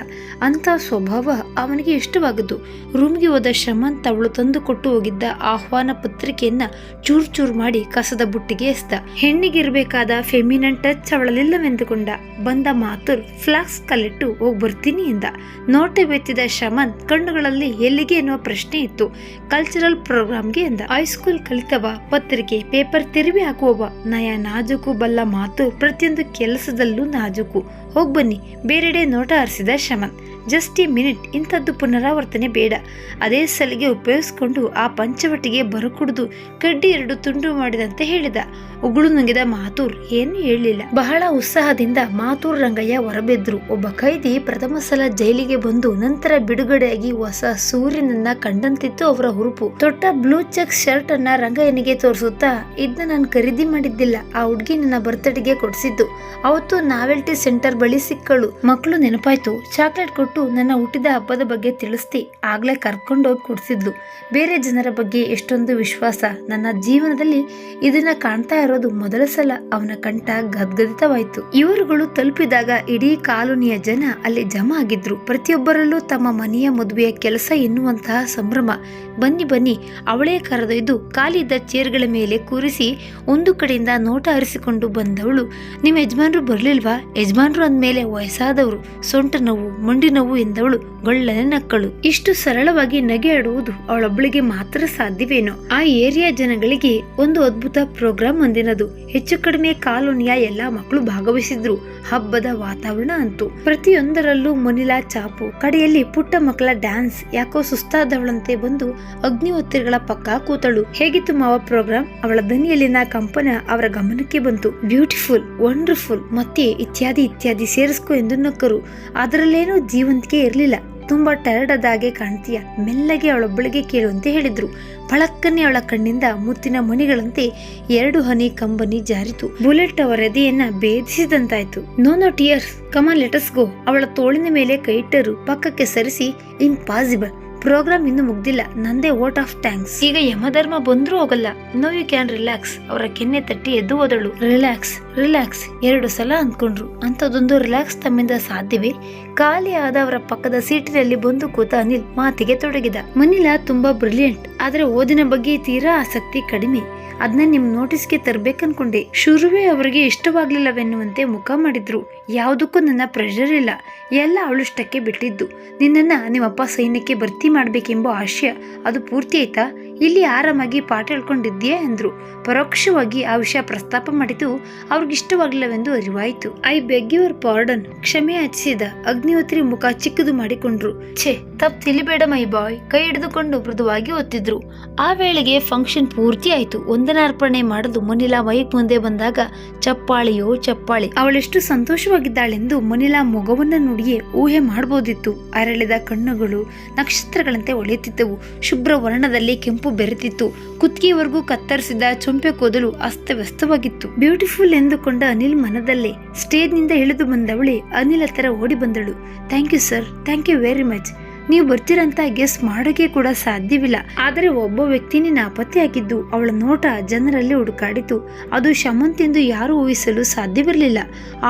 ಅಂಥ ಸ್ವಭಾವ ಅವನಿಗೆ ಇಷ್ಟವಾಗದು. ರೂಮ್ಗೆ ಹೋದ ಶಮಂತ್ ಅವಳು ತಂದು ಕೊಟ್ಟು ಹೋಗಿದ್ದ ಆಹ್ವಾನ ಪತ್ರಿಕೆಯನ್ನ ಚೂರ್ ಚೂರ್ ಮಾಡಿ ಕಸದ ಬುಟ್ಟಿಗೆ ಎಸ್ದ ಹೆಣ್ಣಿಗಿರ್ಬೇಕಾದ ಫೆಮಿನನ್ ಟಚ್ ಅವಳಲಿಲ್ಲವೆಂದುಕೊಂಡ ಬಂದ ಮಾತುರ್ ಫ್ಲಾಕ್ಸ್ ಕಲ್ಲಿಟ್ಟು ಹೋಗ್ ಬರ್ತೀನಿ ಎಂದ. ನೋಟೆ ಬೆತ್ತಿದ ಶಮಂತ್ ಕಣ್ಣುಗಳಲ್ಲಿ ಎಲ್ಲಿಗೆ ಎನ್ನುವ ಪ್ರಶ್ನೆ ಇತ್ತು. ಕಲ್ಚರಲ್ ಪ್ರೋಗ್ರಾಮ್ಗೆ ಎಂದ. ಹೈಸ್ಕೂಲ್ ಕಲಿತವ, ಪತ್ರಿಕೆ ಪೇಪರ್ ತಿರುವಿ ಹಾಕುವವ. ನಯ ನಾಜುಕು ಬಲ್ಲ ಮಾತು ಪ್ರತಿಯೊಂದು ಕೆಲಸದಲ್ಲೂ ನಾಜೂಕು. ಹೋಗ್ ಬನ್ನಿ. ಬೇರೆಡೆ ನೋಟ ಹರಿಸಿದ ಶಮನ್. Just a minute. ಇಂಥದ್ದು ಪುನರಾವರ್ತನೆ ಬೇಡ. ಅದೇ ಸಲಿಗೆ ಉಪಯೋಗಿಸ್ಕೊಂಡು ಆ ಪಂಚವಟಿಗೆ ಬರಕುಡಿದು. ಕಡ್ಡಿ ಎರಡು ತುಂಡು ಮಾಡಿದಂತೆ ಹೇಳಿದ. ಉಗುಳು ನುಂಗಿದ ಮಾತೂರ್ ಏನು ಹೇಳಲಿಲ್ಲ. ಬಹಳ ಉತ್ಸಾಹದಿಂದ ಮಾತೂರ್ ರಂಗಯ್ಯ ಹೊರಬಿದ್ರು. ಒಬ್ಬ ಕೈದಿ ಪ್ರಥಮ ಸಲ ಜೈಲಿಗೆ ಬಂದು ನಂತರ ಬಿಡುಗಡೆಯಾಗಿ ಹೊಸ ಸೂರ್ಯನನ್ನ ಕಂಡಂತಿತ್ತು ಅವರ ಹುರುಪು. ತೊಟ್ಟ ಬ್ಲೂ ಚೆಕ್ ಶರ್ಟ್ ಅನ್ನ ರಂಗಯ್ಯನಿಗೆ ತೋರಿಸುತ್ತಾ ಇದನ್ನ ನಾನು ಖರೀದಿ ಮಾಡಿದ್ದಿಲ್ಲ. ಆ ಹುಡುಗಿ ನನ್ನ ಬರ್ತಡೆಗೆ ಕೊಡಿಸಿದ್ದು. ಅವತ್ತು ನಾವೆಲ್ಟಿ ಸೆಂಟರ್ ಸಿಕ್ಕಳು. ಮಕ್ಕಳು ನೆನಪಾಯ್ತು, ಚಾಕ್ಲೇಟ್ ಕೊಟ್ಟು ನನ್ನ ಹುಟ್ಟಿದ ಹಬ್ಬದ ಬಗ್ಗೆ ತಿಳಿಸ್ತಿ, ಆಗ್ಲೇ ಕರ್ಕೊಂಡೋಗಿ ಕೊಡ್ಸಿದ್ಲು. ಬೇರೆ ಜನರ ಬಗ್ಗೆ ಎಷ್ಟೊಂದು ವಿಶ್ವಾಸ. ನನ್ನ ಜೀವನದಲ್ಲಿ ಇದನ್ನ ಕಾಣ್ತಾ ಇರೋದು ಮೊದಲ ಸಲ. ಅವನ ಕಂಠ ಗದ್ಗದಿತವಾಯ್ತು. ಇವರುಗಳು ತಲುಪಿದಾಗ ಇಡೀ ಕಾಲೋನಿಯ ಜನ ಅಲ್ಲಿ ಜಮಾ ಆಗಿದ್ರು. ಪ್ರತಿಯೊಬ್ಬರಲ್ಲೂ ತಮ್ಮ ಮನೆಯ ಮದುವೆಯ ಕೆಲಸ ಎನ್ನುವಂತಹ ಸಂಭ್ರಮ. ಬನ್ನಿ ಬನ್ನಿ, ಅವಳೇ ಕರೆದೊಯ್ದು ಕಾಲಿದ್ದ ಚೇರ್ಗಳ ಮೇಲೆ ಕೂರಿಸಿ ಒಂದು ಕಡೆಯಿಂದ ನೋಟ ಹರಿಸಿಕೊಂಡು ಬಂದವಳು. ನಿಮ್ಮ ಯಜಮಾನ್ರು ಬರ್ಲಿಲ್ವಾ? ಯಜಮಾನ್ರು ಅಂದ್ಮೇಲೆ ವಯಸ್ಸಾದವರು, ಸೊಂಟ ನೋವು, ಮಂಡಿ ನೋವು ಎಂದವಳು ಗೊಳ್ಳನೆ ನಕ್ಕಳು. ಇಷ್ಟು ಸರಳವಾಗಿ ನಗೆ ಆಡುವುದು ಅವಳೊಬ್ಬಳಿಗೆ ಮಾತ್ರ ಸಾಧ್ಯವೇನೋ? ಆ ಏರಿಯಾ ಜನಗಳಿಗೆ ಒಂದು ಅದ್ಭುತ ಪ್ರೋಗ್ರಾಂ ಅಂದಿನದು ಹೆಚ್ಚು ಕಡಿಮೆ ಕಾಲೋನಿಯ ಎಲ್ಲಾ ಮಕ್ಕಳು ಭಾಗವಹಿಸಿದ್ರು. ಹಬ್ಬದ ವಾತಾವರಣ ಅಂತೂ. ಪ್ರತಿಯೊಂದರಲ್ಲೂ ಮುನಿಲಾ ಚಾಪು, ಕಡೆಯಲ್ಲಿ ಪುಟ್ಟ ಮಕ್ಕಳ ಡ್ಯಾನ್ಸ್, ಯಾಕೋ ಸುಸ್ತಾದವಳಂತೆ ಬಂದು ಅಗ್ನಿ ಒತ್ತಿರಗಳ ಪಕ್ಕ ಕೂತಳು. ಹೇಗಿತ್ತು ಮಾವ ಪ್ರೋಗ್ರಾಂ? ಅವಳ ದನಿಯಲ್ಲಿನ ಕಂಪನ ಅವರ ಗಮನಕ್ಕೆ ಬಂತು. ಬ್ಯೂಟಿಫುಲ್, ವಂಡರ್ಫುಲ್, ಮತ್ತೆ ಇತ್ಯಾದಿ ಇತ್ಯಾದಿ. ಸೇರಿಸ್ಕೊ ಎಂದು ನಕ್ಕರು. ಅದರಲ್ಲೇನೂ ಜೀವಂತಿಕೆ ಇರಲಿಲ್ಲ. ತುಂಬಾ ಟಯರ್ಡ್ ಹಾಗೆ ಕಾಣ್ತೀಯ. ಮೆಲ್ಲಗೆ ಅವಳೊಬ್ಬಳಿಗೆ ಕೇಳುವಂತೆ ಹೇಳಿದ್ರು. ಫಳಕ್ಕನೆ ಅವಳ ಕಣ್ಣಿಂದ ಮುತ್ತಿನ ಮಣಿಗಳಂತೆ ಎರಡು ಹನಿ ಕಂಬನಿ ಜಾರಿತು. ಬುಲೆಟ್ ಅವರ ಎದೆಯನ್ನ ಭೇದಿಸಿದಂತಾಯ್ತು. No no tears come on let's go ಅವಳ ತೋಳಿನ ಮೇಲೆ ಕೈ ಇಟ್ಟರು ಪಕ್ಕಕ್ಕೆ ಸರಿಸಿ ಇಂಪಾಸಿಬಲ್ ಪ್ರೋಗ್ರಾಮ್ ಇನ್ನು ಮುಗ್ದಿಲ್ಲ. ನಂದೇ ವೋಟ್ ಆಫ್ ಥ್ಯಾಂಕ್ಸ್ ಈಗ ಯಮಧರ್ಮ ಬಂದ್ರೂ ಹೋಗಲ್ಲ. ನೋ ಯು ಕ್ಯಾನ್ ರಿಲ್ಯಾಕ್ಸ್ ಅವರ ಕೆನ್ನೆ ತಟ್ಟಿ ಎದ್ದು ಹೋದಳು. ರಿಲ್ಯಾಕ್ಸ್ ರಿಲ್ಯಾಕ್ಸ್ ಎರಡು ಸಲ ಅಂದ್ಕೊಂಡ್ರು. ಅಂಥದ್ದೊಂದು ರಿಲ್ಯಾಕ್ಸ್ ತಮ್ಮಿಂದ ಸಾಧ್ಯವೇ? ಖಾಲಿ ಆದ ಅವರ ಪಕ್ಕದ ಸೀಟಿನಲ್ಲಿ ಬಂದು ಕೂತ ಅನಿಲ್ ಮಾತಿಗೆ ತೊಡಗಿದ. ಮನಿಲಾ ತುಂಬಾ ಬ್ರಿಲಿಯಂಟ್ ಆದ್ರೆ ಓದಿನ ಬಗ್ಗೆ ತೀರಾ ಆಸಕ್ತಿ ಕಡಿಮೆ. ಅದನ್ನ ನಿಮ್ ನೋಟಿಸ್ಗೆ ತರ್ಬೇಕನ್ಕೊಂಡೆ. ಶುರುವೇ ಅವರಿಗೆ ಇಷ್ಟವಾಗ್ಲಿಲ್ಲವೆನ್ನುವಂತೆ ಮುಖ ಮಾಡಿದ್ರು. ಯಾವುದಕ್ಕೂ ನನ್ನ ಪ್ರೆಷರ್ ಇಲ್ಲ. ಎಲ್ಲ ಅವಳಿಷ್ಟಕ್ಕೆ ಬಿಟ್ಟಿದ್ದು. ನಿನ್ನನ್ನ ನಿಮ್ಮಪ್ಪ ಸೈನ್ಯಕ್ಕೆ ಭರ್ತಿ ಮಾಡಬೇಕೆಂಬ ಆಶಯ. ಅದು ಪೂರ್ತಿ ಆಯ್ತಾ? ಇಲ್ಲಿ ಆರಾಮಾಗಿ ಪಾಠ ಹೇಳ್ಕೊಂಡಿದ್ಯಾ ಅಂದರು. ಪರೋಕ್ಷವಾಗಿ ಆ ವಿಷಯ ಪ್ರಸ್ತಾಪ ಮಾಡಿದ್ದು ಅವ್ರಿಗೆ ಇಷ್ಟವಾಗ್ಲಿಲ್ಲವೆಂದು ಅರಿವಾಯಿತು. ಐ ಬೆಗ್ ಯುವರ್ ಪಾರ್ಡನ್, ಕ್ಷಮೆ ಯಾಚಿಸಿದ ಅಗ್ನಿಹೋತ್ರಿ ಮುಖ ಚಿಕ್ಕದು ಮಾಡಿಕೊಂಡ್ರು. ಛೇ, ತಪ್ಪು ತಿಳಿಬೇಡ ಮೈ ಬಾಯ್, ಕೈ ಹಿಡಿದುಕೊಂಡು ಮೃದುವಾಗಿ ಒತ್ತಿದ್ರು. ಆ ವೇಳೆಗೆ ಫಂಕ್ಷನ್ ಪೂರ್ತಿ ಆಯ್ತು. ವಂದನಾರ್ಪಣೆ ಮಾಡಲು ಮುನಿಲಾ ಮೈಕ್ ಮುಂದೆ ಬಂದಾಗ, ಚಪ್ಪಾಳಿಯೋ, ಚಪ್ಪಾಳಿ, ಅವಳೆಷ್ಟು ಸಂತೋಷವಾಗಿದ್ದಾಳೆಂದು ಮುನಿಲಾ ಮೊಗವನ್ನ ನುಡಿಯೇ ಊಹೆ ಮಾಡಬಹುದಿತ್ತು ಅರಳಿದ ಕಣ್ಣುಗಳು ನಕ್ಷತ್ರಗಳಂತೆ ಒಳೆಯುತ್ತಿದ್ದವು ಶುಭ್ರ ವರ್ಣದಲ್ಲಿ ಕೆಂಪು ಬೆರೆತಿತ್ತು. ಕುತ್ತಿಗೆವರೆಗೂ ಕತ್ತರಿಸಿದ ಚೊಂಪೆ ಕೂದಲು ಅಸ್ತವ್ಯಸ್ತವಾಗಿತ್ತು. ಬ್ಯೂಟಿಫುಲ್ ಎಂದುಕೊಂಡ ಅನಿಲ್ ಮನದಲ್ಲೇ ಸ್ಟೇಜ್ನಿಂದ ಇಳಿದು ಬಂದವಳೆ ಅನಿಲ್ ಹತ್ತಿರ ಓಡಿ ಬಂದಳು. Thank you sir. Thank you very much. ನೀವು ಬರ್ತೀರಂತ ಗೆಸ್ ಮಾಡೋಕೆ ಕೂಡ ಸಾಧ್ಯವಿಲ್ಲ. ಆದರೆ ಒಬ್ಬ ವ್ಯಕ್ತಿನೇ ನಾಪತ್ತೆಯಾಗಿದ್ದು, ಅವಳ ನೋಟ ಜನರಲ್ಲಿ ಹುಡುಕಾಡಿತು. ಅದು ಶಮಂತ್ ಎಂದು ಯಾರು ಊಹಿಸಲು ಸಾಧ್ಯವಿರಲಿಲ್ಲ.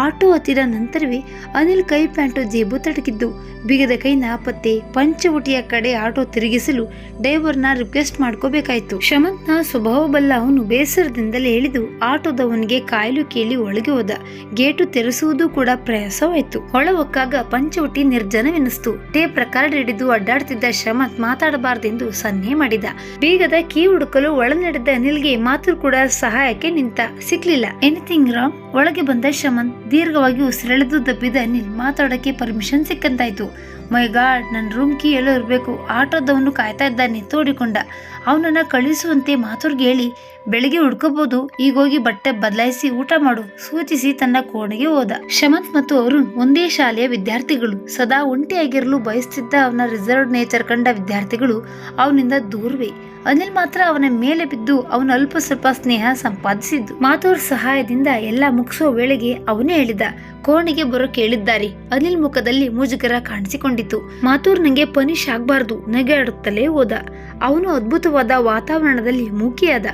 ಆಟೋ ಹತ್ತಿದ ನಂತರವೇ ಅನಿಲ್ ಕೈ ಪ್ಯಾಂಟು ಜೇಬು ತಡಗಿದ್ದು, ಬಿಗದ ಕೈ ನಾಪತ್ತೆ, ಪಂಚವಟಿಯ ಕಡೆ ಆಟೋ ತಿರುಗಿಸಲು ಡ್ರೈವರ್ನ ರಿಕ್ವೆಸ್ಟ್ ಮಾಡ್ಕೋಬೇಕಾಯ್ತು. ಶಮಂತ್ನ ಸ್ವಭಾವ ಬಲ್ಲ ಅವನು ಬೇಸರದಿಂದಲೇ ಹೇಳಿದು ಆಟೋದವನಿಗೆ ಕಾಯಲು ಕೇಳಿ ಒಳಗೆ ಹೋದ. ಗೇಟು ತೆರೆಸುವುದು ಕೂಡ ಪ್ರಯಾಸವಾಯ್ತು. ಒಕ್ಕಾಗ ಪಂಚವಟಿ ನಿರ್ಜನವೆನಿಸ್ತು. ಟೇಪ್ ರೆಕಾರ್ಡ್ ಹಿಡಿದು ಅಡ್ಡಾಡ್ತಿದ್ದ ಶಮಂತ್ ಮಾತಾಡಬಾರ್ದೆಂದು ಸನ್ನೆ ಮಾಡಿದ. ಬೀಗದ ಕೀ ಹುಡುಕಲು ಒಳ ನಡೆದ ಅನಿಲ್ಗೆ ಮಾತು ಕೂಡ ಸಹಾಯಕ್ಕೆ ನಿಂತ ಸಿಕ್ಲಿಲ್ಲ. ಎನಿಥಿಂಗ್ ರಾಂಗ್ ಒಳಗೆ ಬಂದ ಶಮಂತ್ ದೀರ್ಘವಾಗಿ ಉಸಿರೆಳೆದು ದಬ್ಬಿದ ಅನಿಲ್ ಮಾತಾಡಕ್ಕೆ ಪರ್ಮಿಷನ್ ಸಿಕ್ಕಂತಾಯ್ತು. ಮೈ ಗಾಡ್ ನನ್ನ ರೂಮ್ ಕೀ ಎಲ್ಲೋ ಇರಬೇಕು. ಆಟೋದವನು ಕಾಯ್ತಾ ಇದ್ದಾನೆ, ತೋಡಿಕೊಂಡ. ಅವನನ್ನ ಕಳಿಸುವಂತೆ ಮಾತುರ್ಗೆ ಹೇಳಿ ಬೆಳಿಗ್ಗೆ ಹುಡ್ಕೋಬಹುದು ಈಗ ಹೋಗಿ ಬಟ್ಟೆ ಬದಲಾಯಿಸಿ ಊಟ ಮಾಡು ಸೂಚಿಸಿ ತನ್ನ ಕೋಣೆಗೆ ಹೋದ. ಶಮಂತ್ ಮತ್ತು ಅವರು ಒಂದೇ ಶಾಲೆಯ ವಿದ್ಯಾರ್ಥಿಗಳು. ಸದಾ ಒಂಟಿಯಾಗಿರಲು ಬಯಸ್ತಿದ್ದ ಅವನ ರಿಸರ್ವ್ ನೇಚರ್ ಕಂಡ ವಿದ್ಯಾರ್ಥಿಗಳು ಅವನಿಂದ ದೂರವೇ. ಅನಿಲ್ ಮಾತ್ರ ಅವನ ಮೇಲೆ ಬಿದ್ದು ಅವನ ಅಲ್ಪ ಸ್ವಲ್ಪ ಸ್ನೇಹ ಸಂಪಾದಿಸಿದ್ದು. ಮಾತೂರ್ ಸಹಾಯದಿಂದ ಎಲ್ಲ ಮುಗಿಸೋ ವೇಳೆಗೆ ಅವನೇ ಹೇಳಿದ, ಕೋಣೆಗೆ ಬರೋ ಕೇಳಿದ್ದಾರೆ. ಅನಿಲ್ ಮುಖದಲ್ಲಿ ಮುಜುಗರ ಕಾಣಿಸಿಕೊಂಡಿತು ಮಾತೂರ್ ನಂಗೆ ಪನಿಷ್ ಆಗ್ಬಾರ್ದು ನಗೆಯಾಡುತ್ತಲೇ ಹೋದ. ಅವನು ಅದ್ಭುತವಾದ ವಾತಾವರಣದಲ್ಲಿ ಮೂಕಿಯಾದ.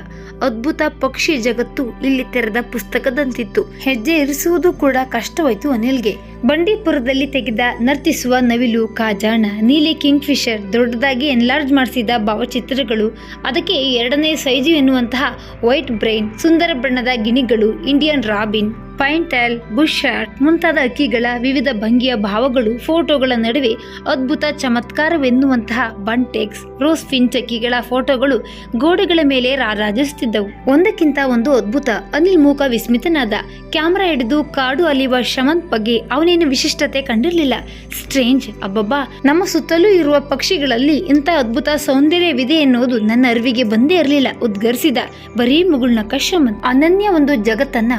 ಅದ್ಭುತ ಪಕ್ಷಿ ಜಗತ್ತು ಇಲ್ಲಿ ತೆರೆದ ಪುಸ್ತಕದಂತಿತ್ತು. ಹೆಜ್ಜೆ ಇರಿಸುವುದು ಕೂಡ ಕಷ್ಟವಾಯ್ತು ಅನಿಲ್ಗೆ. ಬಂಡೀಪುರದಲ್ಲಿ ತೆಗೆದ ನರ್ತಿಸುವ ನವಿಲು ಕಾಜಾಣ ನೀಲಿ ಕಿಂಗ್ ಫಿಶರ್ ದೊಡ್ಡದಾಗಿ ಎನ್ಲಾರ್ಜ್ ಮಾಡಿಸಿದ ಭಾವಚಿತ್ರಗಳು, ಅದಕ್ಕೆ ಎರಡನೇ ಸೈಜು ಎನ್ನುವಂತಹ ವೈಟ್ ಬ್ರೈನ್, ಸುಂದರ ಬಣ್ಣದ ಗಿಣಿಗಳು, ಇಂಡಿಯನ್ ರಾಬಿನ್. ಪೈಂಟಲ್ ಶಾರ್ಟ್ ಮುಂತಾದ ಅಕ್ಕಿಗಳ ವಿವಿಧ ಭಂಗಿಯ ಭಾವಗಳು ಫೋಟೋಗಳ ನಡುವೆ ಅದ್ಭುತ ಚಮತ್ಕಾರವೆನ್ನುವಂತಹ ಬಂಟೆಕ್ಸ್, ರೋಸ್ ಫಿಂಚ್ ಅಕ್ಕಿಗಳ ಫೋಟೋಗಳು ಗೋಡೆಗಳ ಮೇಲೆ ರಾರಾಜಿಸುತ್ತಿದ್ದವು. ಒಂದಕ್ಕಿಂತ ಒಂದು ಅದ್ಭುತ ಅನಿಲ್ ಮೂಕ ವಿಸ್ಮಿತನಾದ, ಕ್ಯಾಮ್ರಾ ಹಿಡಿದು ಕಾಡು ಅಲಿಯುವ ಶಮಂತ್ ಬಗ್ಗೆ ಅವನೇನು ವಿಶಿಷ್ಟತೆ ಕಂಡಿರಲಿಲ್ಲ. ಸ್ಟ್ರೇಂಜ್, ಅಬ್ಬಬ್ಬಾ, ನಮ್ಮ ಸುತ್ತಲೂ ಇರುವ ಪಕ್ಷಿಗಳಲ್ಲಿ ಇಂಥ ಅದ್ಭುತ ಸೌಂದರ್ಯವಿದೆ ಎನ್ನುವುದು ನನ್ನ ಅರಿವಿಗೆ ಬಂದೇ ಇರಲಿಲ್ಲ ಉದ್ಗರಿಸಿದ ಬರೀ ಮುಗುಳ್ನ ಕಶ್ಯಮನ್ ಅನನ್ಯ ಒಂದು ಜಗತ್ತನ್ನ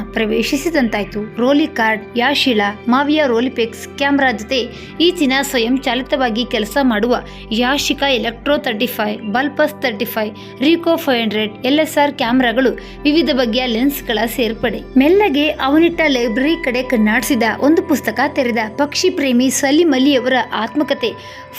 ಪ್ರವೇಶಿಸಿದಂತಾಯ್ತು ರೋಲಿ ಕಾರ್ಡ್, ಯಾಶಿಲಾ, ಮಾವಿಯಾ ರೋಲಿಪೆಕ್ಸ್ ಕ್ಯಾಮ್ರಾ ಜೊತೆ ಈಚಿನ ಸ್ವಯಂ ಚಾಲಿತವಾಗಿ ಕೆಲಸ ಮಾಡುವ Yashica electro thirty five ಬಲ್ಪಸ್ thirty five Ricoh five hundred, L S R ಕ್ಯಾಮ್ರಾಗಳು ವಿವಿಧ ಬಗೆಯ ಲೆನ್ಸ್ಗಳ ಸೇರ್ಪಡೆ. ಮೆಲ್ಲಗೆ ಅವನಿಟ್ಟ ಲೈಬ್ರರಿ ಕಡೆ ಕಣ್ಣಾಡಿಸಿದ ಒಂದು ಪುಸ್ತಕ ತೆರೆದ ಪಕ್ಷಿ ಪ್ರೇಮಿ ಸಲೀಂ ಅಲಿಯವರ ಆತ್ಮಕತೆ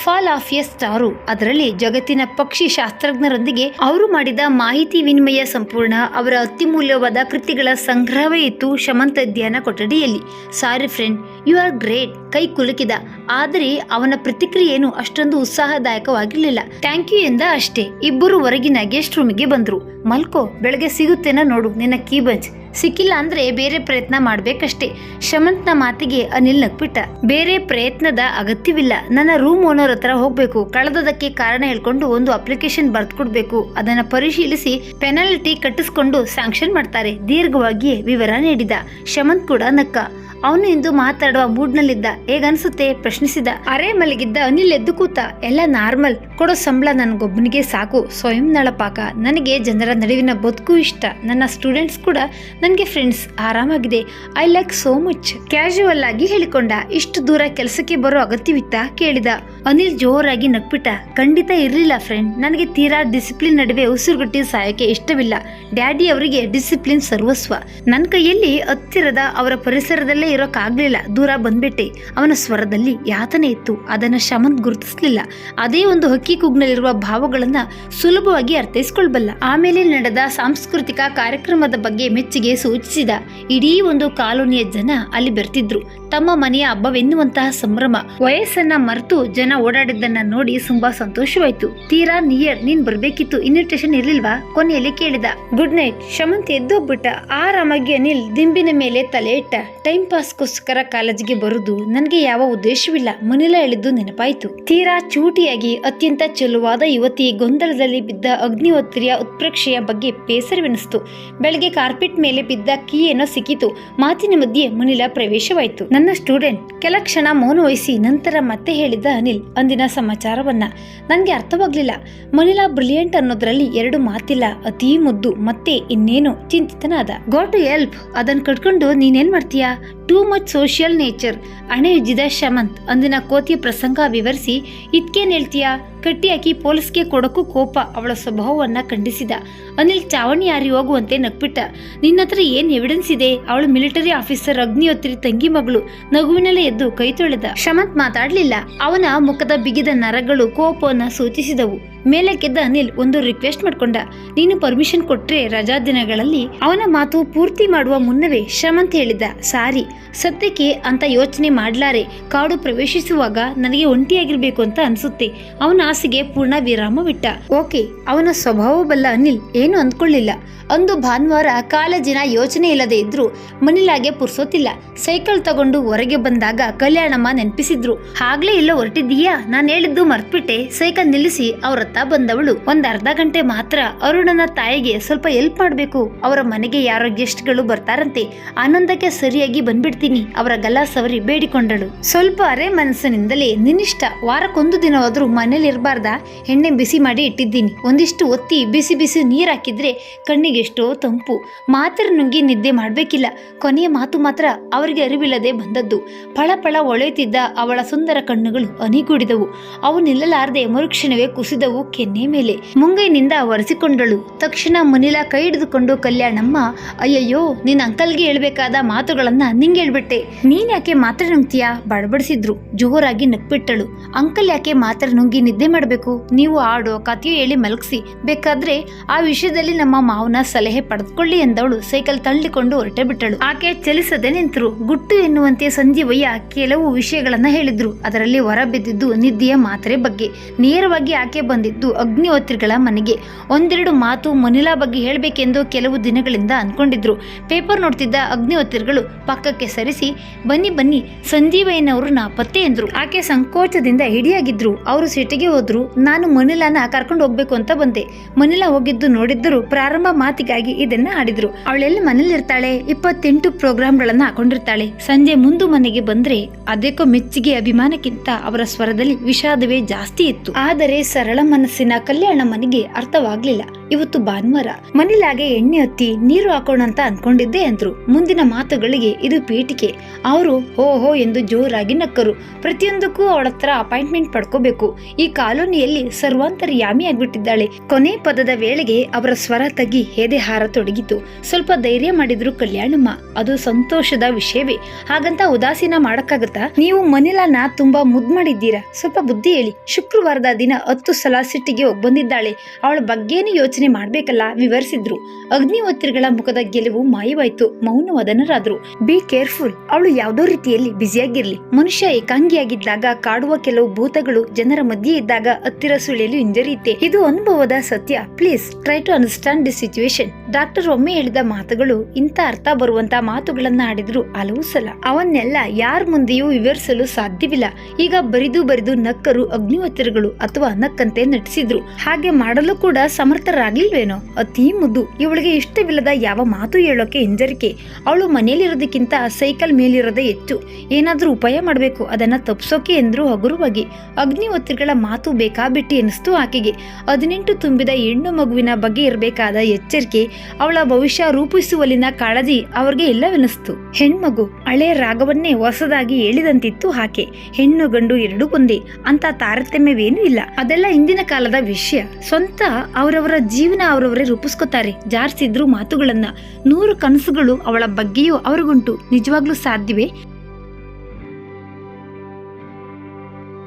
ಫಾಲ್ ಆಫ್ ಎ ಸ್ಟಾರು. ಅದರಲ್ಲಿ ಜಗತ್ತಿನ ಪಕ್ಷಿ ಶಾಸ್ತ್ರಜ್ಞರೊಂದಿಗೆ ಅವರು ಮಾಡಿದ ಮಾಹಿತಿ ವಿನಿಮಯ ಸಂಪೂರ್ಣ, ಅವರ ಅತ್ಯಮೂಲ್ಯವಾದ ಕೃತಿಗಳ ಸಂಗ್ರಹವೇ ಇತ್ತು ಶಮಂತ ಧ್ಯಾನ ಕೊಠಡಿಯಲ್ಲಿ sorry friend, you are great. ಕೈ ಕುಲುಕಿದ, ಆದರೆ ಅವನ ಪ್ರತಿಕ್ರಿಯೆಯನ್ನು ಅಷ್ಟೊಂದು ಉತ್ಸಾಹದಾಯಕವಾಗಿರಲಿಲ್ಲ. ಥ್ಯಾಂಕ್ ಯು ಎಂದ ಅಷ್ಟೇ, ಇಬ್ಬರು ಹೊರಗಿನ ಗೆಸ್ಟ್ ರೂಮಿಗೆ ಬಂದ್ರು. ಮಲ್ಕೋ, ಬೆಳಗ್ಗೆ ಸಿಗುತ್ತೇನೋ ನೋಡು, ನಿನ್ನ ಕೀ ಬಂಚ್. ಸಿಕ್ಕಿಲ್ಲ ಅಂದ್ರೆ ಬೇರೆ ಪ್ರಯತ್ನ ಮಾಡ್ಬೇಕಷ್ಟೇ. ಶಮಂತ್ನ ಮಾತಿಗೆ ಅನಿಲ್ ನಗ್ಬಿಟ್ಟ ಬೇರೆ ಪ್ರಯತ್ನದ ಅಗತ್ಯವಿಲ್ಲ. ನನ್ನ ರೂಮ್ ಓನರ್ ಹತ್ರ ಹೋಗ್ಬೇಕು. ಕಳೆದದಕ್ಕೆ ಕಾರಣ ಹೇಳ್ಕೊಂಡು ಒಂದು ಅಪ್ಲಿಕೇಶನ್ ಬರ್ದ್ಕೊಡ್ಬೇಕು. ಅದನ್ನ ಪರಿಶೀಲಿಸಿ ಪೆನಾಲ್ಟಿ ಕಟ್ಟಿಸ್ಕೊಂಡು ಸ್ಯಾಂಕ್ಷನ್ ಮಾಡ್ತಾರೆ. ದೀರ್ಘವಾಗಿ ವಿವರ ನೀಡಿದ. ಶಮಂತ್ ಕೂಡ ನಕ್ಕ ಅವನು ಇಂದು ಮಾತಾಡುವ ಮೂಡ್ನಲ್ಲಿದ್ದ. ಹೇಗನ್ಸುತ್ತೆ ಪ್ರಶ್ನಿಸಿದ. ಅರೆ ಮಲಗಿದ್ದ. ಅನಿಲ್ ಎದ್ದು ಕೂತ. ಎಲ್ಲ ನಾರ್ಮಲ್. ಕೊಡೋ ಸಂಬಳ ನನ್ಗೊಬ್ಬನಿಗೆ ಸಾಕು. ಸ್ವಯಂ ನಳಪಾಕ. ನನಗೆ ಜನರ ನಡುವಿನ ಬದುಕು ಇಷ್ಟ. ನನ್ನ ಸ್ಟೂಡೆಂಟ್ಸ್ ಕೂಡ ನನಗೆ friends. ಆರಾಮಾಗಿದೆ. I like so much. Casual ಆಗಿ ಹೇಳಿಕೊಂಡ. ಇಷ್ಟು ದೂರ ಕೆಲಸಕ್ಕೆ ಬರೋ ಅಗತ್ಯವಿತ್ತ? ಕೇಳಿದ. ಅನಿಲ್ ಜೋರಾಗಿ ನಗ್ಬಿಟ್ಟ. ಖಂಡಿತ ಇರಲಿಲ್ಲ ಫ್ರೆಂಡ್. ನನಗೆ ತೀರಾ ಡಿಸಿಪ್ಲಿನ್ ನಡುವೆ ಉಸಿರುಗಟ್ಟಿ ಸಹಾಯಕ್ಕೆ ಇಷ್ಟವಿಲ್ಲ. ಡ್ಯಾಡಿ ಅವರಿಗೆ ಡಿಸಿಪ್ಲಿನ್ ಸರ್ವಸ್ವ. ನನ್ನ ಕೈಯಲ್ಲಿ ಹತ್ತಿರದ ಅವರ ಪರಿಸರದಲ್ಲೇ ಇರೋಕ್ಕಾಗ್ಲಿಲ್ಲ. ದೂರ ಬಂದ್ಬಿಟ್ಟೆ. ಅವನ ಸ್ವರದಲ್ಲಿ ಯಾತನೆ ಇತ್ತು. ಅದನ್ನು ಶಮಂತ್ ಗುರುತಿಸಲಿಲ್ಲ. ಅದೇ ಒಂದು ಹಕ್ಕಿ ಕೂಗ್ನಲ್ಲಿರುವ ಭಾವಗಳನ್ನ ಸುಲಭವಾಗಿ ಅರ್ಥೈಸ್ಕೊಳ್ಬಲ್ಲ. ಆಮೇಲೆ ನಡೆದ ಸಾಂಸ್ಕೃತಿಕ ಕಾರ್ಯಕ್ರಮದ ಬಗ್ಗೆ ಮೆಚ್ಚುಗೆ ಸೂಚಿಸಿದ ಇಡೀ ಒಂದು ಕಾಲೋನಿಯ ಜನ ಅಲ್ಲಿ ಬರ್ತಿದ್ರು. ತಮ್ಮ ಮನೆಯ ಹಬ್ಬವೆನ್ನುವಂತಹ ಸಂಭ್ರಮ. ವಯಸ್ಸನ್ನ ಮರೆತು ಜನ ಓಡಾಡಿದ್ದನ್ನ ನೋಡಿ ತುಂಬಾ ಸಂತೋಷವಾಯ್ತು. ತೀರಾ ನಿಯರ್ ನೀನ್ ಬರ್ಬೇಕಿತ್ತು. ಇನ್ವಿಟೇಷನ್ ಇರ್ಲಿಲ್ವಾ? ಕೊನೆಯಲ್ಲಿ ಕೇಳಿದ. Good night. ಶಮಂತ್ ಎದ್ದೋಗ್ಬಿಟ್ಟ. ಆರಾಮಾಗಿ ಅನಿಲ್ ದಿಂಬಿನ ಮೇಲೆ ತಲೆ ಇಟ್ಟ. ಟೈಮ್ ಪಾಸ್ಗೋಸ್ಕರ ಕಾಲೇಜಿಗೆ ಬರುದು ನನಗೆ ಯಾವ ಉದ್ದೇಶವಿಲ್ಲ. ಮನಿಲ ಹೇಳಿದ್ದು ನೆನಪಾಯಿತು. ತೀರಾ ಚೂಟಿಯಾಗಿ, ಅತ್ಯಂತ ಚೆಲುವಾದ ಯುವತಿ ಗೊಂದಲದಲ್ಲಿ ಬಿದ್ದ ಅಗ್ನಿಹೋತ್ರಿಯ ಉತ್ಪ್ರೇಕ್ಷೆಯ ಬಗ್ಗೆ ಬೇಸರವೆನಿಸ್ತು. ಬೆಳಗ್ಗೆ ಕಾರ್ಪೆಟ್ ಮೇಲೆ ಬಿದ್ದ ಕೀ ಏನೋ ಸಿಕ್ಕಿತು. ಮಾತಿನ ಮಧ್ಯೆ ಮುನಿಲ ಪ್ರವೇಶವಾಯಿತು. ನನ್ನ ಸ್ಟೂಡೆಂಟ್, ಕೆಲ ಕ್ಷಣ ಮೌನ ವಹಿಸಿ ನಂತರ ಮತ್ತೆ ಹೇಳಿದ ಅನಿಲ್ ಅಂದಿನ ಸಮಾಚಾರವನ್ನ. ನನಗೆ ಅರ್ಥವಾಗ್ಲಿಲ್ಲ. ಮನಿಲಾ ಬ್ರಿಲಿಯಂಟ್ ಅನ್ನೋದ್ರಲ್ಲಿ ಎರಡು ಮಾತಿಲ್ಲ, ಅತೀ ಮುದ್ದು, ಮತ್ತೆ ಇನ್ನೇನು ಚಿಂತಿತನಾದ. ಗೋ ಟು ಎಲ್ಪ್ ಅದನ್ನ ಕಟ್ಕೊಂಡು ನೀನೇನ್ ಮಾಡ್ತೀಯಾ? ಟೂ ಮಚ್ ಸೋಷಿಯಲ್ ನೇಚರ್ ಹಣೆ ಜಿದ ಶಮಂತ್ ಅಂದಿನ ಕೋತಿಯ ಪ್ರಸಂಗ ವಿವರಿಸಿ ಇದ್ಕೇನು ಹೇಳ್ತೀಯಾ? ಕಟ್ಟಿ ಹಾಕಿ ಪೊಲೀಸ್ಗೆ ಕೊಡಕ್ಕೂ ಕೋಪ ಅವಳ ಸ್ವಭಾವವನ್ನ ಖಂಡಿಸಿದ. ಅನಿಲ್ ಚಾವಣಿ ಯಾರಿ ಹೋಗುವಂತೆ ನಕ್ಬಿಟ್ಟ ನಿನ್ನ ಹತ್ರ ಏನ್ ಎವಿಡೆನ್ಸ್ ಇದೆ? ಅವಳು ಮಿಲಿಟರಿ ಆಫೀಸರ್ ಅಗ್ನಿಯೋತ್ರಿ ತಂಗಿ ಮಗಳು. ನಗುವಿನಲ್ಲೇ ಎದ್ದು ಕೈ ತೊಳೆದ. ಶಮಂತ್ ಮಾತಾಡ್ಲಿಲ್ಲ. ಅವನ ಮುಖದ ಬಿಗಿದ ನರಗಳು ಕೋಪವನ್ನ ಸೂಚಿಸಿದವು. ಮೇಲಕ್ಕೆದ್ದ ಅನಿಲ್ ಒಂದು ರಿಕ್ವೆಸ್ಟ್ ಮಾಡ್ಕೊಂಡ. ನೀನು ಪರ್ಮಿಷನ್ ಕೊಟ್ರೆ ರಜಾ ದಿನಗಳಲ್ಲಿ ಅವನ ಮಾತು ಪೂರ್ತಿ ಮಾಡುವ ಮುನ್ನವೇ ಶಮಂತ್ ಹೇಳಿದ್ದ ಸಾರಿ. ಸತ್ಯಕ್ಕೆ ಅಂತ ಯೋಚನೆ ಮಾಡ್ಲಾರೆ. ಕಾಡು ಪ್ರವೇಶಿಸುವಾಗ ನನಗೆ ಒಂಟಿಯಾಗಿರ್ಬೇಕು ಅಂತ ಅನ್ಸುತ್ತೆ. ಅವನ ಆಸೆಗೆ ಪೂರ್ಣ ವಿರಾಮವಿಟ್ಟ. ಓಕೆ, ಅವನ ಸ್ವಭಾವ ಬಲ್ಲ ಅನಿಲ್, ಏನು ಅಂದ್ಕೊಳ್ಳಿಲ್ಲ. ಅಂದು ಭಾನುವಾರ ಕಾಲೇಜಿನ ಯೋಚನೆ ಇಲ್ಲದೆ ಇದ್ರು ಮನಿಲಾಗೆ ಪುರ್ಸೋತಿಲ್ಲ ಸೈಕಲ್ ತಗೊಂಡು ಹೊರಗೆ ಬಂದಾಗ ಕಲ್ಯಾಣಮ್ಮ ನೆನಪಿಸಿದ್ರು. ಆಗ್ಲೇ ಇಲ್ಲ ಹೊರಟಿದ್ದೀಯಾ? ನಾನು ಹೇಳಿದ್ದು ಮರ್ತ್ಬಿಟ್ಟೆ. ಸೈಕಲ್ ನಿಲ್ಲಿಸಿ ಅವ್ರತ್ತ ಬಂದವಳು. ಒಂದ್ ಅರ್ಧ ಗಂಟೆ ಮಾತ್ರ ಅರುಣನ ತಾಯಿಗೆ ಸ್ವಲ್ಪ ಹೆಲ್ಪ್ ಮಾಡ್ಬೇಕು. ಅವರ ಮನೆಗೆ ಯಾರೋ ಗೆಸ್ಟ್ಗಳು ಬರ್ತಾರಂತೆ. ಆನಂದಕ್ಕೆ ಸರಿಯಾಗಿ ಬಂದ್ಬಿಡ್ತೀನಿ. ಅವರ ಗಲ್ಲ ಸವರಿ ಬೇಡಿಕೊಂಡಳು. ಸ್ವಲ್ಪ ಅರೆ ಮನಸ್ಸಿನಿಂದಲೇ, ನಿನ್ನಿಷ್ಟ. ವಾರಕ್ಕೊಂದು ದಿನವಾದ್ರೂ ಮನೇಲಿ ಇರಬಾರ್ದ? ಎಣ್ಣೆ ಬಿಸಿ ಮಾಡಿ ಇಟ್ಟಿದ್ದೀನಿ. ಒಂದಿಷ್ಟು ಒತ್ತಿ ಬಿಸಿ ಬಿಸಿ ನೀರು ಹಾಕಿದ್ರೆ ಕಣ್ಣಿಗೆ ಎಷ್ಟೋ ತಂಪು. ಮಾತ್ರ ನುಂಗಿ ನಿದ್ದೆ ಮಾಡಬೇಕಿಲ್ಲ. ಕೊನೆಯ ಮಾತು ಮಾತ್ರ ಅವರಿಗೆ ಅರಿವಿಲ್ಲದೆ ಬಂದದ್ದು. ಫಳ ಫಳ ಒಳೆಯುತ್ತಿದ್ದ ಅವಳ ಸುಂದರ ಕಣ್ಣುಗಳು ಅನಿಗೂಡಿದವು. ಅವು ನಿಲ್ಲಲಾರದೆ ಮರುಕ್ಷಣವೇ ಕುಸಿದವು ಕೆನ್ನೆ ಮೇಲೆ. ಮುಂಗೈನಿಂದ ಒರೆಸಿಕೊಂಡಳು. ತಕ್ಷಣ ಮುನಿಲ ಕೈ ಹಿಡಿದುಕೊಂಡು, ಕಲ್ಯಾಣಮ್ಮ, ಅಯ್ಯಯ್ಯೋ, ನಿನ್ನ ಅಂಕಲ್ಗೆ ಹೇಳ್ಬೇಕಾದ ಮಾತುಗಳನ್ನ ನಿಂಗೆ ಹೇಳ್ಬಿಟ್ಟೆ. ನೀನ್ ಯಾಕೆ ಮಾತ್ರ ನುಂಗ್ತೀಯಾ? ಬಡಬಡಿಸಿದ್ರು. ಜೋರಾಗಿ ನಕ್ಬಿಟ್ಟಳು. ಅಂಕಲ್ ಯಾಕೆ ಮಾತ್ರ ನುಂಗಿ ನಿದ್ದೆ ಮಾಡಬೇಕು? ನೀವು ಆಡೋ ಕಥೆಯೋ ಹೇಳಿ ಮಲಗಿಸಿ. ಬೇಕಾದ್ರೆ ಆ ವಿಷಯದಲ್ಲಿ ನಮ್ಮ ಮಾವನ ಸಲಹೆ ಪಡೆದುಕೊಳ್ಳಿ ಎಂದವಳು ಸೈಕಲ್ ತಳ್ಳಿಕೊಂಡು ಹೊರಟೆ ಬಿಟ್ಟಳು. ಆಕೆ ಚಲಿಸದೆ ನಿಂತರು. ಗುಟ್ಟು ಎನ್ನುವಂತೆ ಸಂಜೀವಯ್ಯ ಕೆಲವು ವಿಷಯಗಳನ್ನ ಹೇಳಿದ್ರು. ಅದರಲ್ಲಿ ಹೊರಬಿದ್ದಿದ್ದು ನಿದ್ದೆಯ ಮಾತ್ರೆ ಬಗ್ಗೆ. ನೇರವಾಗಿ ಆಕೆ ಬಂದಿದ್ದು ಅಗ್ನಿಹೋತ್ರಿಗಳ ಮನೆಗೆ. ಒಂದೆರಡು ಮಾತು ಮನಿಲಾ ಬಗ್ಗೆ ಹೇಳಬೇಕೆಂದು ಕೆಲವು ದಿನಗಳಿಂದ ಅನ್ಕೊಂಡಿದ್ರು. ಪೇಪರ್ ನೋಡ್ತಿದ್ದ ಅಗ್ನಿಹೋತ್ರಿಗಳು ಪಕ್ಕಕ್ಕೆ ಸರಿಸಿ, ಬನ್ನಿ ಬನ್ನಿ, ಸಂಜೀವಯ್ಯನವರು ನಾಪತ್ತೆ ಎಂದ್ರು. ಆಕೆ ಸಂಕೋಚದಿಂದ ಹಿಡಿಯಾಗಿದ್ರು. ಅವರು ಸಿಟಿಗೆ ಹೋದ್ರು, ನಾನು ಮನಿಲಾನ ಕರ್ಕೊಂಡು ಹೋಗ್ಬೇಕು ಅಂತ ಬಂದೆ. ಮನಿಲಾ ಹೋಗಿದ್ದು ನೋಡಿದ್ದರು ಪ್ರಾರಂಭ ಮಾತಿಗಾಗಿ ಇದನ್ನ ಆಡಿದ್ರು. ಅವಳೆಲ್ಲಿ ಮನೇಲಿರ್ತಾಳೆ ಇಪ್ಪತ್ತೆಂಟು ಪ್ರೋಗ್ರಾಮ್ಗಳನ್ನ ಹಾಕೊಂಡಿರ್ತಾಳೆ. ಸಂಜೆ ಮುಂದು ಮನೆಗೆ ಬಂದ್ರೆ ಅದಕ್ಕೋ ಮೆಚ್ಚುಗೆ ಅಭಿಮಾನಕ್ಕಿಂತ ಅವರ ಸ್ವರದಲ್ಲಿ ವಿಷಾದವೇ ಜಾಸ್ತಿ ಇತ್ತು. ಆದರೆ ಸರಳ ಮನಸ್ಸಿನ ಕಲ್ಯಾಣ ಮನೆಗೆ ಅರ್ಥವಾಗ್ಲಿಲ್ಲ. ಇವತ್ತು ಭಾನುವಾರ. ಮನಿಲಾಗೆ ಎಣ್ಣೆ ಹತ್ತಿ ನೀರು ಹಾಕೋಣ ಅಂತ ಅನ್ಕೊಂಡಿದ್ದೆ ಅಂದ್ರು. ಮುಂದಿನ ಮಾತುಗಳಿಗೆ ಇದು ಪೀಠಿಕೆ. ಅವರು ಹೋ ಹೋ ಎಂದು ಜೋರಾಗಿ ನಕ್ಕರು. ಪ್ರತಿಯೊಂದಕ್ಕೂ ಅವಳತ್ರ ಅಪಾಯಿಂಟ್ಮೆಂಟ್ ಪಡ್ಕೋಬೇಕು. ಈ ಕಾಲೋನಿಯಲ್ಲಿ ಸರ್ವಾಂತರ್ಯಾಮಿ ಆಗ್ಬಿಟ್ಟಿದ್ದಾಳೆ. ಕೊನೆ ಪದದ ವೇಳೆಗೆ ಅವರ ಸ್ವರ ತಗ್ಗಿ ಎದೆ ಹಾರತೊಡಗಿತು ಸ್ವಲ್ಪ ಧೈರ್ಯ ಮಾಡಿದ್ರು ಕಲ್ಯಾಣಮ್ಮ. ಅದು ಸಂತೋಷದ ವಿಷಯವೇ. ಹಾಗಂತ ಉದಾಸೀನ ಮಾಡಕ್ಕಾಗತ್ತಾ? ನೀವು ಮನಿಲಾನ ತುಂಬಾ ಮುದ್ ಮಾಡಿದ್ದೀರಾ? ಸ್ವಲ್ಪ ಬುದ್ಧಿ ಹೇಳಿ. ಶುಕ್ರವಾರದ ದಿನ ಹತ್ತು ಸಲ ಸಿಟ್ಟಿಗೆ ಹೋಗ್ ಬಂದಿದ್ದಾಳೆ ಅವಳ ಬಗ್ಗೆನೇ ಯೋಚನೆ ಮಾಡ್ಬೇಕಲ್ಲ ವಿವರಿಸಿದ್ರು. ಅಗ್ನಿಹೋತ್ರಿಗಳ ಮುಖದ ಗೆಲುವು ಮಾಯವಾಯ್ತು. ಮೌನವದನರಾದ್ರು ಬಿ ಕೇರ್ಫುಲ್ ಅವಳು ಯಾವುದೋ ರೀತಿಯಲ್ಲಿ ಬ್ಯುಸಿಯಾಗಿರ್ಲಿ ಮನುಷ್ಯ ಏಕಾಂಗಿಯಾಗಿದ್ದಾಗ ಕಾಡುವ ಕೆಲವು ಭೂತಗಳು ಜನರ ಮಧ್ಯೆ ಇದ್ದಾಗ ಹತ್ತಿರ ಸುಳಿಯಲು ಹಿಂಜರಿಯುತ್ತೆ ಇದು ಅನುಭವದ ಸತ್ಯ. Please try to understand the situation doctor ಒಮ್ಮೆ ಹೇಳಿದ ಮಾತುಗಳು ಇಂಥ ಅರ್ಥ ಬರುವಂತ ಮಾತುಗಳನ್ನ ಆಡಿದ್ರು ಹಲವು ಸಲ. ಅವನ್ನೆಲ್ಲ ಯಾರ ಮುಂದೆಯೂ ವಿವರಿಸಲು ಸಾಧ್ಯವಿಲ್ಲ. ಈಗ ಬರಿದು ಬರಿದು ನಕ್ಕರು ಅಗ್ನಿವತ್ತಿರಗಳು ಅಥವಾ ನಕ್ಕಂತೆ ನಟಿಸಿದ್ರು. ಹಾಗೆ ಮಾಡಲು ಕೂಡ ಸಮರ್ಥರಾಗಿಲ್ವೇನೋ? ಅತಿ ಮುದ್ದು ಇವಳಿಗೆ ಇಷ್ಟವಿಲ್ಲದ ಯಾವ ಮಾತು ಹೇಳೋಕೆ ಹಿಂಜರಿಕೆ. ಅವಳು ಮನೆಯಲ್ಲಿರೋದಕ್ಕಿಂತ ಸೈಕಲ್ ಮೇಲಿರೋದೇ ಹೆಚ್ಚು. ಏನಾದ್ರೂ ಉಪಾಯ ಮಾಡಬೇಕು. ಅದನ್ನ ತಪ್ಸೋಕೆ ಎಂದ್ರು ಹಗುರವಾಗಿ. ಅಗ್ನಿವತ್ತರಗಳ ಮಾತು ಬೇಕಾಬಿಟ್ಟಿ ಎನಿಸ್ತು ಆಕೆಗೆ. ಹದಿನೆಂಟು ತುಂಬಿದ ಹೆಣ್ಣು ಮಗುವಿನ ಬಗ್ಗೆ ಇರಬೇಕಾದ ಎಚ್ಚರಿಕೆ ಅವಳ ಭವಿಷ್ಯ ರೂಪಿಸುವಲ್ಲಿನ ಕಾಳಜಿ ಅವ್ರಿಗೆ ಇಲ್ಲವೆನಿಸ್ತು. ಹೆಣ್ಮಗು ಹಳೆ ರಾಗವನ್ನೇ ಹೊಸದಾಗಿ ಹೇಳಿದಂತಿತ್ತು ಆಕೆ. ಹೆಣ್ಣು ಗಂಡು ಎರಡು ಒಂದೇ ಅಂತ ತಾರತಮ್ಯವೇನೂ ಇಲ್ಲ. ಅದೆಲ್ಲ ಹಿಂದಿನ ಕಾಲದ ವಿಷಯ. ಸ್ವಂತ ಅವರವರ ಜೀವನ ಅವರವರೇ ರೂಪಿಸ್ಕೋತಾರೆ. ಜಾರ್ಸಿದ್ರು ಮಾತುಗಳನ್ನ. ನೂರು ಕನಸುಗಳು ಅವಳ ಬಗ್ಗೆಯೂ ಅವ್ರಿಗುಂಟು. ನಿಜವಾಗ್ಲೂ ಸಾಧ್ಯವೇ?